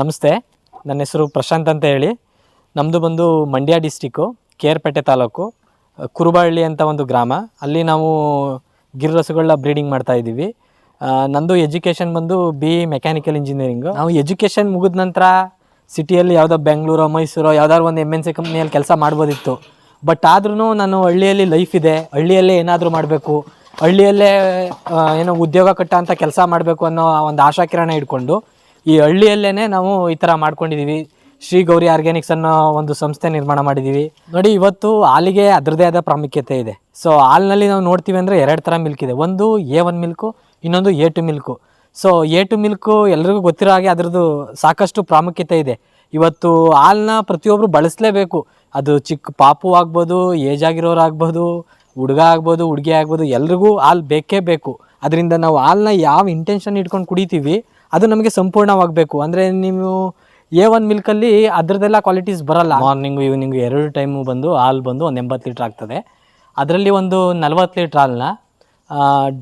ನಮಸ್ತೆ. ನನ್ನ ಹೆಸರು ಪ್ರಶಾಂತ್ ಅಂತ ಹೇಳಿ. ನಮ್ಮದು ಬಂದು ಮಂಡ್ಯ ಡಿಸ್ಟಿಕ್ಕು, ಕೇರ್ಪೇಟೆ ತಾಲೂಕು ಕುರುಬಳ್ಳಿ ಅಂತ ಒಂದು ಗ್ರಾಮ. ಅಲ್ಲಿ ನಾವು ಗಿರ್ರಸುಗಳನ್ನ ಬ್ರೀಡಿಂಗ್ ಮಾಡ್ತಾ ಇದ್ದೀವಿ. ನಂದು ಎಜುಕೇಷನ್ ಬಂದು ಬಿ ಮೆಕ್ಯಾನಿಕಲ್ ಇಂಜಿನಿಯರಿಂಗು. ನಾವು ಎಜುಕೇಷನ್ ಮುಗಿದ ನಂತರ ಸಿಟಿಯಲ್ಲಿ ಯಾವುದೋ ಬೆಂಗಳೂರು, ಮೈಸೂರು, ಯಾವ್ದಾದ್ರು ಒಂದು ಎಂ ಎನ್ ಸಿ ಕಂಪ್ನಿಯಲ್ಲಿ ಕೆಲಸ ಮಾಡ್ಬೋದಿತ್ತು. ಬಟ್ ಆದ್ರೂ ನಾನು ಹಳ್ಳಿಯಲ್ಲಿ ಲೈಫ್ ಇದೆ. ಹಳ್ಳಿಯಲ್ಲೇ ಏನಾದರೂ ಮಾಡಬೇಕು. ಹಳ್ಳಿಯಲ್ಲೇ ಏನೋ ಉದ್ಯೋಗ ಕಟ್ಟ ಅಂತ ಕೆಲಸ ಮಾಡಬೇಕು ಅನ್ನೋ ಒಂದು ಆಶಾಕಿರಣ ಇಟ್ಕೊಂಡು ಈ ಹಳ್ಳಿಯಲ್ಲೇ ನಾವು ಈ ಥರ ಮಾಡ್ಕೊಂಡಿದ್ದೀವಿ ಶ್ರೀ ಗೌರಿ ಆರ್ಗ್ಯಾನಿಕ್ಸ್ ಅನ್ನೋ ಒಂದು ಸಂಸ್ಥೆ ನಿರ್ಮಾಣ ಮಾಡಿದ್ದೀವಿ ನೋಡಿ, ಇವತ್ತು ಹಾಲಿಗೆ ಅದರದೇ ಆದ ಪ್ರಾಮುಖ್ಯತೆ ಇದೆ. ಸೊ ಹಾಲಿನಲ್ಲಿ ನಾವು ನೋಡ್ತೀವಿ ಅಂದರೆ ಎರಡು ಥರ ಮಿಲ್ಕ್ ಇದೆ. ಒಂದು ಎ ಒನ್ ಮಿಲ್ಕು ಇನ್ನೊಂದು A two milk so A two milk ಎಲ್ರಿಗೂ ಗೊತ್ತಿರೋ ಹಾಗೆ ಅದರದ್ದು ಸಾಕಷ್ಟು ಪ್ರಾಮುಖ್ಯತೆ ಇದೆ. ಇವತ್ತು ಹಾಲನ್ನ ಪ್ರತಿಯೊಬ್ಬರು ಬಳಸಲೇಬೇಕು. ಅದು ಚಿಕ್ಕ ಪಾಪು ಆಗ್ಬೋದು, ಏಜ್ ಆಗಿರೋರು ಆಗ್ಬೋದು, ಹುಡುಗ ಆಗ್ಬೋದು, ಹುಡುಗಿ ಆಗ್ಬೋದು, ಎಲ್ರಿಗೂ ಹಾಲು ಬೇಕೇ ಬೇಕು. ಅದರಿಂದ ನಾವು ಹಾಲನ್ನ ಯಾವ ಇಂಟೆನ್ಷನ್ ಇಟ್ಕೊಂಡು ಕುಡಿತೀವಿ ಅದು ನಮಗೆ ಸಂಪೂರ್ಣವಾಗಬೇಕು. ಅಂದರೆ ನೀವು ಎ ಒನ್ ಮಿಲ್ಕಲ್ಲಿ ಅದರದ್ದೆಲ್ಲ ಕ್ವಾಲಿಟೀಸ್ ಬರಲ್ಲ. ಮಾರ್ನಿಂಗು ಈವ್ನಿಂಗು ಎರಡು ಟೈಮು ಬಂದು ಹಾಲು ಬಂದು ಒಂದು ಎಂಬತ್ತು ಲೀಟ್ರ್ ಆಗ್ತದೆ. ಅದರಲ್ಲಿ ಒಂದು ನಲ್ವತ್ತು ಲೀಟ್ರ್ ಹಾಲನ್ನ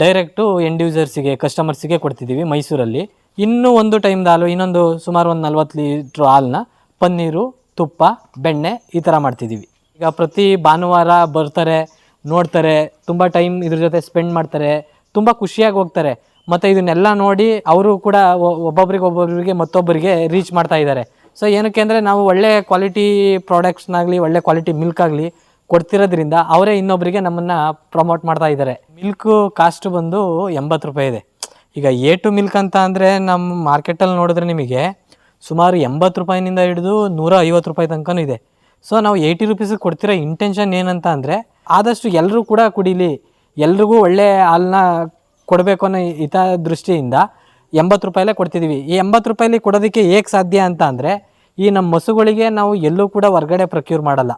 ಡೈರೆಕ್ಟು ಎಂಡ್ ಯೂಸರ್ಸಿಗೆ ಕಸ್ಟಮರ್ಸಿಗೆ ಕೊಡ್ತಿದ್ದೀವಿ ಮೈಸೂರಲ್ಲಿ. ಇನ್ನೂ ಒಂದು ಟೈಮ್ದು ಹಾಲು, ಇನ್ನೊಂದು ಸುಮಾರು ಒಂದು ನಲ್ವತ್ತು ಲೀಟ್ರ್ ಹಾಲನ್ನ ಪನ್ನೀರು, ತುಪ್ಪ, ಬೆಣ್ಣೆ ಈ ಥರ ಮಾಡ್ತಿದ್ದೀವಿ ಈಗ ಪ್ರತಿ ಭಾನುವಾರ ಬರ್ತಾರೆ, ನೋಡ್ತಾರೆ, ತುಂಬ ಟೈಮ್ ಇದ್ರ ಜೊತೆ ಸ್ಪೆಂಡ್ ಮಾಡ್ತಾರೆ. ತುಂಬ ಖುಷಿಯಾಗಿ ಹೋಗ್ತಾರೆ. ಮತ್ತು ಇದನ್ನೆಲ್ಲ ನೋಡಿ ಅವರು ಕೂಡ ಒಬ್ಬೊಬ್ರಿಗೆ ಒಬ್ಬೊಬ್ಬರಿಗೆ ಮತ್ತೊಬ್ಬರಿಗೆ ರೀಚ್ ಮಾಡ್ತಾ ಇದ್ದಾರೆ. ಸೊ ಏನಕ್ಕೆ ಅಂದರೆ ನಾವು ಒಳ್ಳೆ ಕ್ವಾಲಿಟಿ ಪ್ರಾಡಕ್ಟ್ಸ್ನಾಗಲಿ ಒಳ್ಳೆ ಕ್ವಾಲಿಟಿ ಮಿಲ್ಕ್ ಆಗಲಿ ಕೊಡ್ತಿರೋದ್ರಿಂದ ಅವರೇ ಇನ್ನೊಬ್ಬರಿಗೆ ನಮ್ಮನ್ನು ಪ್ರಮೋಟ್ ಮಾಡ್ತಾ ಇದ್ದಾರೆ. ಮಿಲ್ಕು ಕಾಸ್ಟ್ ಬಂದು ಎಂಬತ್ತು ರೂಪಾಯಿ ಇದೆ. ಈಗ ಎ ಟು ಮಿಲ್ಕ್ ಅಂತ ಅಂದರೆ ನಮ್ಮ ಮಾರ್ಕೆಟಲ್ಲಿ ನೋಡಿದ್ರೆ ನಿಮಗೆ ಸುಮಾರು ಎಂಬತ್ತು ರೂಪಾಯಿನಿಂದ ಹಿಡಿದು ನೂರ ಐವತ್ತು ರೂಪಾಯಿ ತನಕನೂ ಇದೆ. ಸೊ ನಾವು ಏಯ್ಟಿ ರುಪೀಸಿಗೆ ಕೊಡ್ತಿರೋ ಇಂಟೆನ್ಷನ್ ಏನಂತ ಅಂದರೆ ಆದಷ್ಟು ಎಲ್ಲರೂ ಕೂಡ ಕುಡೀಲಿ. ಎಲ್ರಿಗೂ ಒಳ್ಳೆ ಹಾಲನ್ನ ಕೊಡಬೇಕು ಅನ್ನೋ ಹಿತ ದೃಷ್ಟಿಯಿಂದ ಎಂಬತ್ತು ರೂಪಾಯಲ್ಲೇ ಕೊಡ್ತಿದ್ದೀವಿ ಈ ಎಂಬತ್ತು ರೂಪಾಯಲ್ಲಿ ಕೊಡೋದಕ್ಕೆ ಹೇಗೆ ಸಾಧ್ಯ ಅಂತ ಅಂದರೆ, ಈ ನಮ್ಮ ಹಸುಗಳಿಗೆ ನಾವು ಎಲ್ಲೂ ಕೂಡ ಹೊರಗಡೆ ಪ್ರೊಕ್ಯೂರ್ ಮಾಡಲ್ಲ.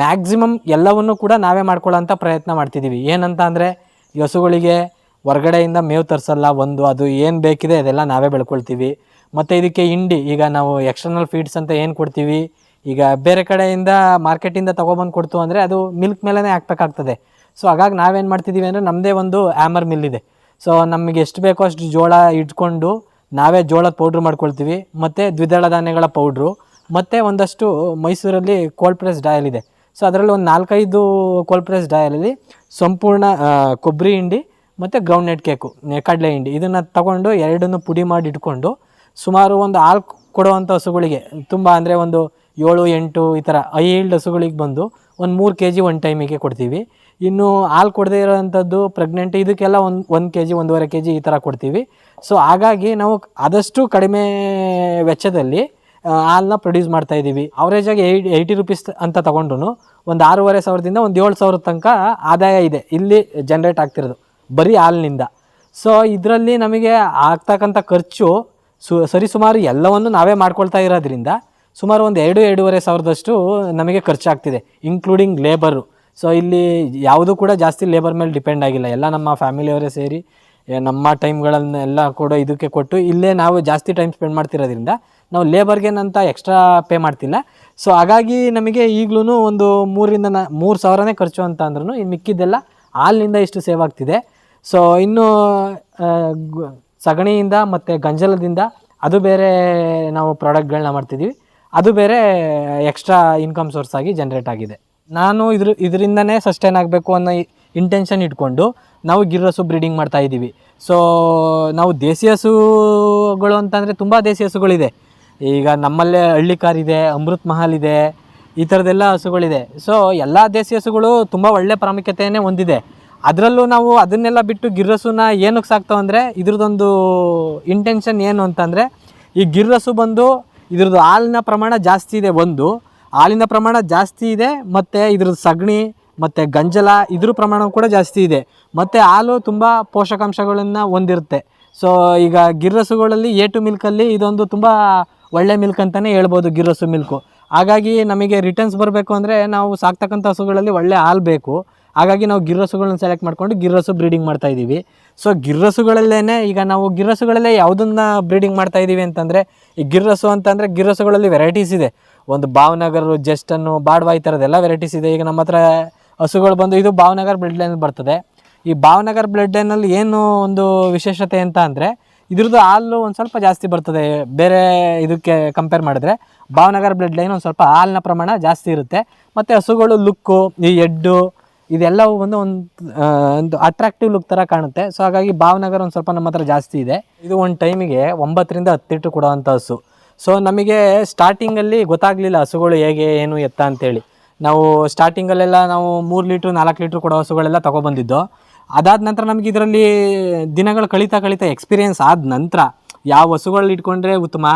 ಮ್ಯಾಕ್ಸಿಮಮ್ ಎಲ್ಲವನ್ನು ಕೂಡ ನಾವೇ ಮಾಡ್ಕೊಳ್ಳೋಂಥ ಪ್ರಯತ್ನ ಮಾಡ್ತಿದ್ದೀವಿ ಏನಂತ ಅಂದರೆ, ಹಸುಗಳಿಗೆ ಹೊರಗಡೆಯಿಂದ ಮೇವು ತರಿಸಲ್ಲ, ಒಂದು ಅದು ಏನು ಬೇಕಿದೆ ಅದೆಲ್ಲ ನಾವೇ ಬೆಳ್ಕೊಳ್ತೀವಿ. ಮತ್ತು ಇದಕ್ಕೆ ಹಿಂಡಿ, ಈಗ ನಾವು ಎಕ್ಸ್ಟರ್ನಲ್ ಫೀಡ್ಸ್ ಅಂತ ಏನು ಕೊಡ್ತೀವಿ? ಈಗ ಬೇರೆ ಕಡೆಯಿಂದ ಮಾರ್ಕೆಟಿಂದ ತೊಗೊಬಂದು ಕೊಡ್ತು ಅಂದರೆ ಅದು ಮಿಲ್ಕ್ ಮೇಲೇ ಹಾಕ್ಬೇಕಾಗ್ತದೆ. ಸೊ ಹಾಗಾಗಿ ನಾವೇನು ಮಾಡ್ತಿದ್ದೀವಿ ಅಂದರೆ ನಮ್ಮದೇ ಒಂದು ಆ್ಯಮರ್ ಮಿಲ್ ಇದೆ. ಸೊ ನಮಗೆ ಎಷ್ಟು ಬೇಕೋ ಅಷ್ಟು ಜೋಳ ಇಟ್ಕೊಂಡು ನಾವೇ ಜೋಳದ ಪೌಡ್ರ್ ಮಾಡ್ಕೊಳ್ತೀವಿ. ಮತ್ತು ದ್ವಿದಳ ಧಾನ್ಯಗಳ ಪೌಡ್ರು ಮತ್ತು ಒಂದಷ್ಟು ಮೈಸೂರಲ್ಲಿ ಕೋಲ್ಡ್ ಪ್ರೆಸ್ ಡಯಲ್ ಇದೆ. ಸೊ ಅದರಲ್ಲಿ ಒಂದು ನಾಲ್ಕೈದು ಕೋಲ್ಡ್ ಪ್ರೆಸ್ ಡಯಲಲ್ಲಿ ಸಂಪೂರ್ಣ ಕೊಬ್ಬರಿ ಹಿಂಡಿ ಮತ್ತು ಗ್ರೌಂಡ್ ನೆಟ್ ಕೇಕು ಕಡಲೆ ಹಿಂಡಿ. ಇದನ್ನು ತಗೊಂಡು ಎರಡನ್ನು ಪುಡಿ ಮಾಡಿ ಇಟ್ಕೊಂಡು ಸುಮಾರು ಒಂದು ಹಾಲು ಕೊಡುವಂಥ ಹಸುಗಳಿಗೆ, ತುಂಬ ಅಂದರೆ ಒಂದು ಏಳು, ಎಂಟು ಈ ಥರ ಐಲ್ಡ್ ಹಸುಗಳಿಗೆ ಬಂದು ಒಂದು ಮೂರು ಕೆ ಜಿ ಒನ್ ಟೈಮಿಗೆ ಕೊಡ್ತೀವಿ. ಇನ್ನು ಹಾಲು ಕೊಡದೇ ಇರೋವಂಥದ್ದು ಪ್ರೆಗ್ನೆಂಟ್ ಇದಕ್ಕೆಲ್ಲ ಒಂದು ಒಂದು ಕೆ ಜಿ ಒಂದೂವರೆ ಕೆ ಜಿ ಈ ಥರ ಕೊಡ್ತೀವಿ. ಸೊ ಹಾಗಾಗಿ ನಾವು ಆದಷ್ಟು ಕಡಿಮೆ ವೆಚ್ಚದಲ್ಲಿ ಹಾಲನ್ನ ಪ್ರೊಡ್ಯೂಸ್ ಮಾಡ್ತಾ ಇದ್ದೀವಿ. ಅವರೇಜಾಗಿ ಏಯ್ಟ್, ಏಯ್ಟಿ ರುಪೀಸ್ ಅಂತ ತಗೊಂಡ್ರು ಒಂದು ಆರೂವರೆ ಸಾವಿರದಿಂದ ಒಂದು ಏಳು ಸಾವಿರದ ತನಕ ಆದಾಯ ಇದೆ. ಇಲ್ಲಿ ಜನ್ರೇಟ್ ಆಗ್ತಿರೋದು ಬರೀ ಹಾಲಿನಿಂದ. ಸೊ ಇದರಲ್ಲಿ ನಮಗೆ ಆಗ್ತಕ್ಕಂಥ ಖರ್ಚು ಸು, ಸರಿಸುಮಾರು ಎಲ್ಲವನ್ನು ನಾವೇ ಮಾಡ್ಕೊಳ್ತಾ ಇರೋದ್ರಿಂದ ಸುಮಾರು ಒಂದು ಎರಡು, ಎರಡೂವರೆ ಸಾವಿರದಷ್ಟು ನಮಗೆ ಖರ್ಚಾಗ್ತಿದೆ ಇನ್ಕ್ಲೂಡಿಂಗ್ ಲೇಬರು ಸೊ ಇಲ್ಲಿ ಯಾವುದೂ ಕೂಡ ಜಾಸ್ತಿ ಲೇಬರ್ ಮೇಲೆ ಡಿಪೆಂಡ್ ಆಗಿಲ್ಲ. ಎಲ್ಲ ನಮ್ಮ ಫ್ಯಾಮಿಲಿಯವರೇ ಸೇರಿ ನಮ್ಮ ಟೈಮ್ಗಳನ್ನೆಲ್ಲ ಕೂಡ ಇದಕ್ಕೆ ಕೊಟ್ಟು ಇಲ್ಲೇ ನಾವು ಜಾಸ್ತಿ ಟೈಮ್ ಸ್ಪೆಂಡ್ ಮಾಡ್ತಿರೋದ್ರಿಂದ ನಾವು ಲೇಬರ್ಗೇನಂತ ಎಕ್ಸ್ಟ್ರಾ ಪೇ ಮಾಡ್ತಿಲ್ಲ. ಸೊ ಹಾಗಾಗಿ ನಮಗೆ ಈಗಲೂ ಒಂದು ಮೂರಿಂದ ನಾ, ಮೂರು ಸಾವಿರನೇ ಖರ್ಚು ಅಂತ ಅಂದ್ರೂ ಇನ್ನು ಮಿಕ್ಕಿದ್ದೆಲ್ಲ ಹಾಲಿನಿಂದ ಇಷ್ಟು ಸೇವ್ ಆಗ್ತಿದೆ. ಸೊ ಇನ್ನು ಸಗಣಿಯಿಂದ ಮತ್ತು ಗಂಜಲದಿಂದ ಅದು ಬೇರೆ ನಾವು ಪ್ರಾಡಕ್ಟ್ಗಳನ್ನ ಮಾಡ್ತಿದ್ದೀವಿ ಅದು ಬೇರೆ ಎಕ್ಸ್ಟ್ರಾ ಇನ್ಕಮ್ ಸೋರ್ಸ್ ಆಗಿ ಜನ್ರೇಟ್ ಆಗಿದೆ. ನಾನು ಇದ್ರ, ಇದರಿಂದನೇ ಸಸ್ಟೈನ್ ಆಗಬೇಕು ಅನ್ನೋ ಇಂಟೆನ್ಷನ್ ಇಟ್ಕೊಂಡು ನಾವು ಗಿರ್ರಸು ಬ್ರೀಡಿಂಗ್ ಮಾಡ್ತಾ ಇದ್ದೀವಿ. ಸೊ ನಾವು ದೇಸಿ ಹಸುಗಳು ಅಂತಂದರೆ ತುಂಬ ದೇಸಿ ಹಸುಗಳಿದೆ. ಈಗ ನಮ್ಮಲ್ಲೇ ಹಳ್ಳಿಕಾರ್ ಇದೆ, ಅಮೃತ್ ಮಹಲ್ ಇದೆ, ಈ ಥರದ್ದೆಲ್ಲ ಹಸುಗಳಿದೆ. ಸೊ ಎಲ್ಲ ದೇಸಿ ಹಸುಗಳು ತುಂಬ ಒಳ್ಳೆ ಪ್ರಾಮುಖ್ಯತೆಯೇ ಹೊಂದಿದೆ. ಅದರಲ್ಲೂ ನಾವು ಅದನ್ನೆಲ್ಲ ಬಿಟ್ಟು ಗಿರ್ರಸುನ ಏನಕ್ಕೆ ಸಾಕ್ತಾವೆ ಅಂದರೆ ಇದ್ರದ್ದೊಂದು ಇಂಟೆನ್ಷನ್ ಏನು ಅಂತಂದರೆ ಈ ಗಿರ್ರಸು ಬಂದು ಇದ್ರದ್ದು ಹಾಲಿನ ಪ್ರಮಾಣ ಜಾಸ್ತಿ ಇದೆ ಒಂದು. ಹಾಲಿನ ಪ್ರಮಾಣ ಜಾಸ್ತಿ ಇದೆ, ಮತ್ತು ಇದ್ರದ್ದು ಸಗಣಿ, ಮತ್ತು ಗಂಜಲ, ಇದ್ರ ಪ್ರಮಾಣ ಕೂಡ ಜಾಸ್ತಿ ಇದೆ. ಮತ್ತು ಹಾಲು ತುಂಬ ಪೋಷಕಾಂಶಗಳನ್ನು ಹೊಂದಿರುತ್ತೆ. ಸೊ ಈಗ ಗಿರ್ರಸುಗಳಲ್ಲಿ ಎ ಟು ಮಿಲ್ಕಲ್ಲಿ ಇದೊಂದು ತುಂಬ ಒಳ್ಳೆ ಮಿಲ್ಕ್ ಅಂತಲೇ ಹೇಳ್ಬೋದು ಗಿರ್ರಸು ಮಿಲ್ಕು ಹಾಗಾಗಿ ನಮಗೆ ರಿಟರ್ನ್ಸ್ ಬರಬೇಕು ಅಂದರೆ ನಾವು ಸಾಕ್ತಕ್ಕಂಥ ಹಸುಗಳಲ್ಲಿ ಒಳ್ಳೆ ಹಾಲು ಬೇಕು. ಹಾಗಾಗಿ ನಾವು ಗಿರ್ರಸುಗಳನ್ನ ಸೆಲೆಕ್ಟ್ ಮಾಡ್ಕೊಂಡು ಗಿರ್ರಸು ಬ್ರೀಡಿಂಗ್ ಮಾಡ್ತಾ ಇದ್ದೀವಿ. ಸೊ ಗಿರ್ರಸುಗಳಲ್ಲೇ ಈಗ ನಾವು ಗಿರ್ರಸುಗಳಲ್ಲೇ ಯಾವುದನ್ನ ಬ್ರೀಡಿಂಗ್ ಮಾಡ್ತಾ ಇದ್ದೀವಿ ಅಂತಂದರೆ, ಈ ಗಿರ್ರಸು ಅಂತಂದರೆ ಗಿರ್ರಸುಗಳಲ್ಲಿ ವೆರೈಟೀಸ್ ಇದೆ. ಒಂದು ಭಾವನಗರ ಜಸ್ಟನ್ನು ಬಾಡ್ವಾ ಈ ಥರದ್ದೆಲ್ಲ ವೆರೈಟೀಸ್ ಇದೆ. ಈಗ ನಮ್ಮ ಹತ್ರ ಹಸುಗಳು ಬಂದು ಇದು ಭಾವನಗರ್ ಬ್ಲಡ್ ಲೈನ್ ಬರ್ತದೆ. ಈ ಭಾವನಗರ್ ಬ್ಲಡ್ ಲೈನಲ್ಲಿ ಏನು ಒಂದು ವಿಶೇಷತೆ ಅಂತ ಅಂದರೆ, ಇದ್ರದ್ದು ಹಾಲು ಒಂದು ಸ್ವಲ್ಪ ಜಾಸ್ತಿ ಬರ್ತದೆ. ಬೇರೆ ಇದಕ್ಕೆ ಕಂಪೇರ್ ಮಾಡಿದ್ರೆ, ಭಾವನಗರ ಬ್ಲಡ್ ಲೈನ್ ಒಂದು ಸ್ವಲ್ಪ ಹಾಲಿನ ಪ್ರಮಾಣ ಜಾಸ್ತಿ ಇರುತ್ತೆ. ಮತ್ತು ಹಸುಗಳು ಲುಕ್ಕು, ಈ ಎಡ್ಡು ಇದೆಲ್ಲವೂ ಬಂದು ಒಂದು ಒಂದು ಅಟ್ರಾಕ್ಟಿವ್ ಲುಕ್ ಥರ ಕಾಣುತ್ತೆ. ಸೊ ಹಾಗಾಗಿ ಭಾವನಗರ ಒಂದು ಸ್ವಲ್ಪ ನಮ್ಮ ಹತ್ರ ಜಾಸ್ತಿ ಇದೆ. ಇದು ಒಂದು ಟೈಮಿಗೆ ಒಂಬತ್ತರಿಂದ ಹತ್ತು ಲೀಟ್ರ್ ಕೊಡುವಂಥ ಹಸು. ಸೊ ನಮಗೆ ಸ್ಟಾರ್ಟಿಂಗಲ್ಲಿ ಗೊತ್ತಾಗಲಿಲ್ಲ ಹಸುಗಳು ಹೇಗೆ, ಏನು ಎತ್ತ ಅಂತೇಳಿ. ನಾವು ಸ್ಟಾರ್ಟಿಂಗಲ್ಲೆಲ್ಲ ನಾವು ಮೂರು ಲೀಟ್ರ್, ನಾಲ್ಕು ಲೀಟ್ರ್ ಕೊಡೋ ಹಸುಗಳೆಲ್ಲ ತೊಗೊಬಂದಿದ್ದು. ಅದಾದ ನಂತರ ನಮಗೆ ಇದರಲ್ಲಿ ದಿನಗಳು ಕಳೀತಾ ಕಳೀತಾ ಎಕ್ಸ್ಪೀರಿಯೆನ್ಸ್ ಆದ ನಂತರ ಯಾವ ಹಸುಗಳು ಇಟ್ಕೊಂಡ್ರೆ ಉತ್ತಮ,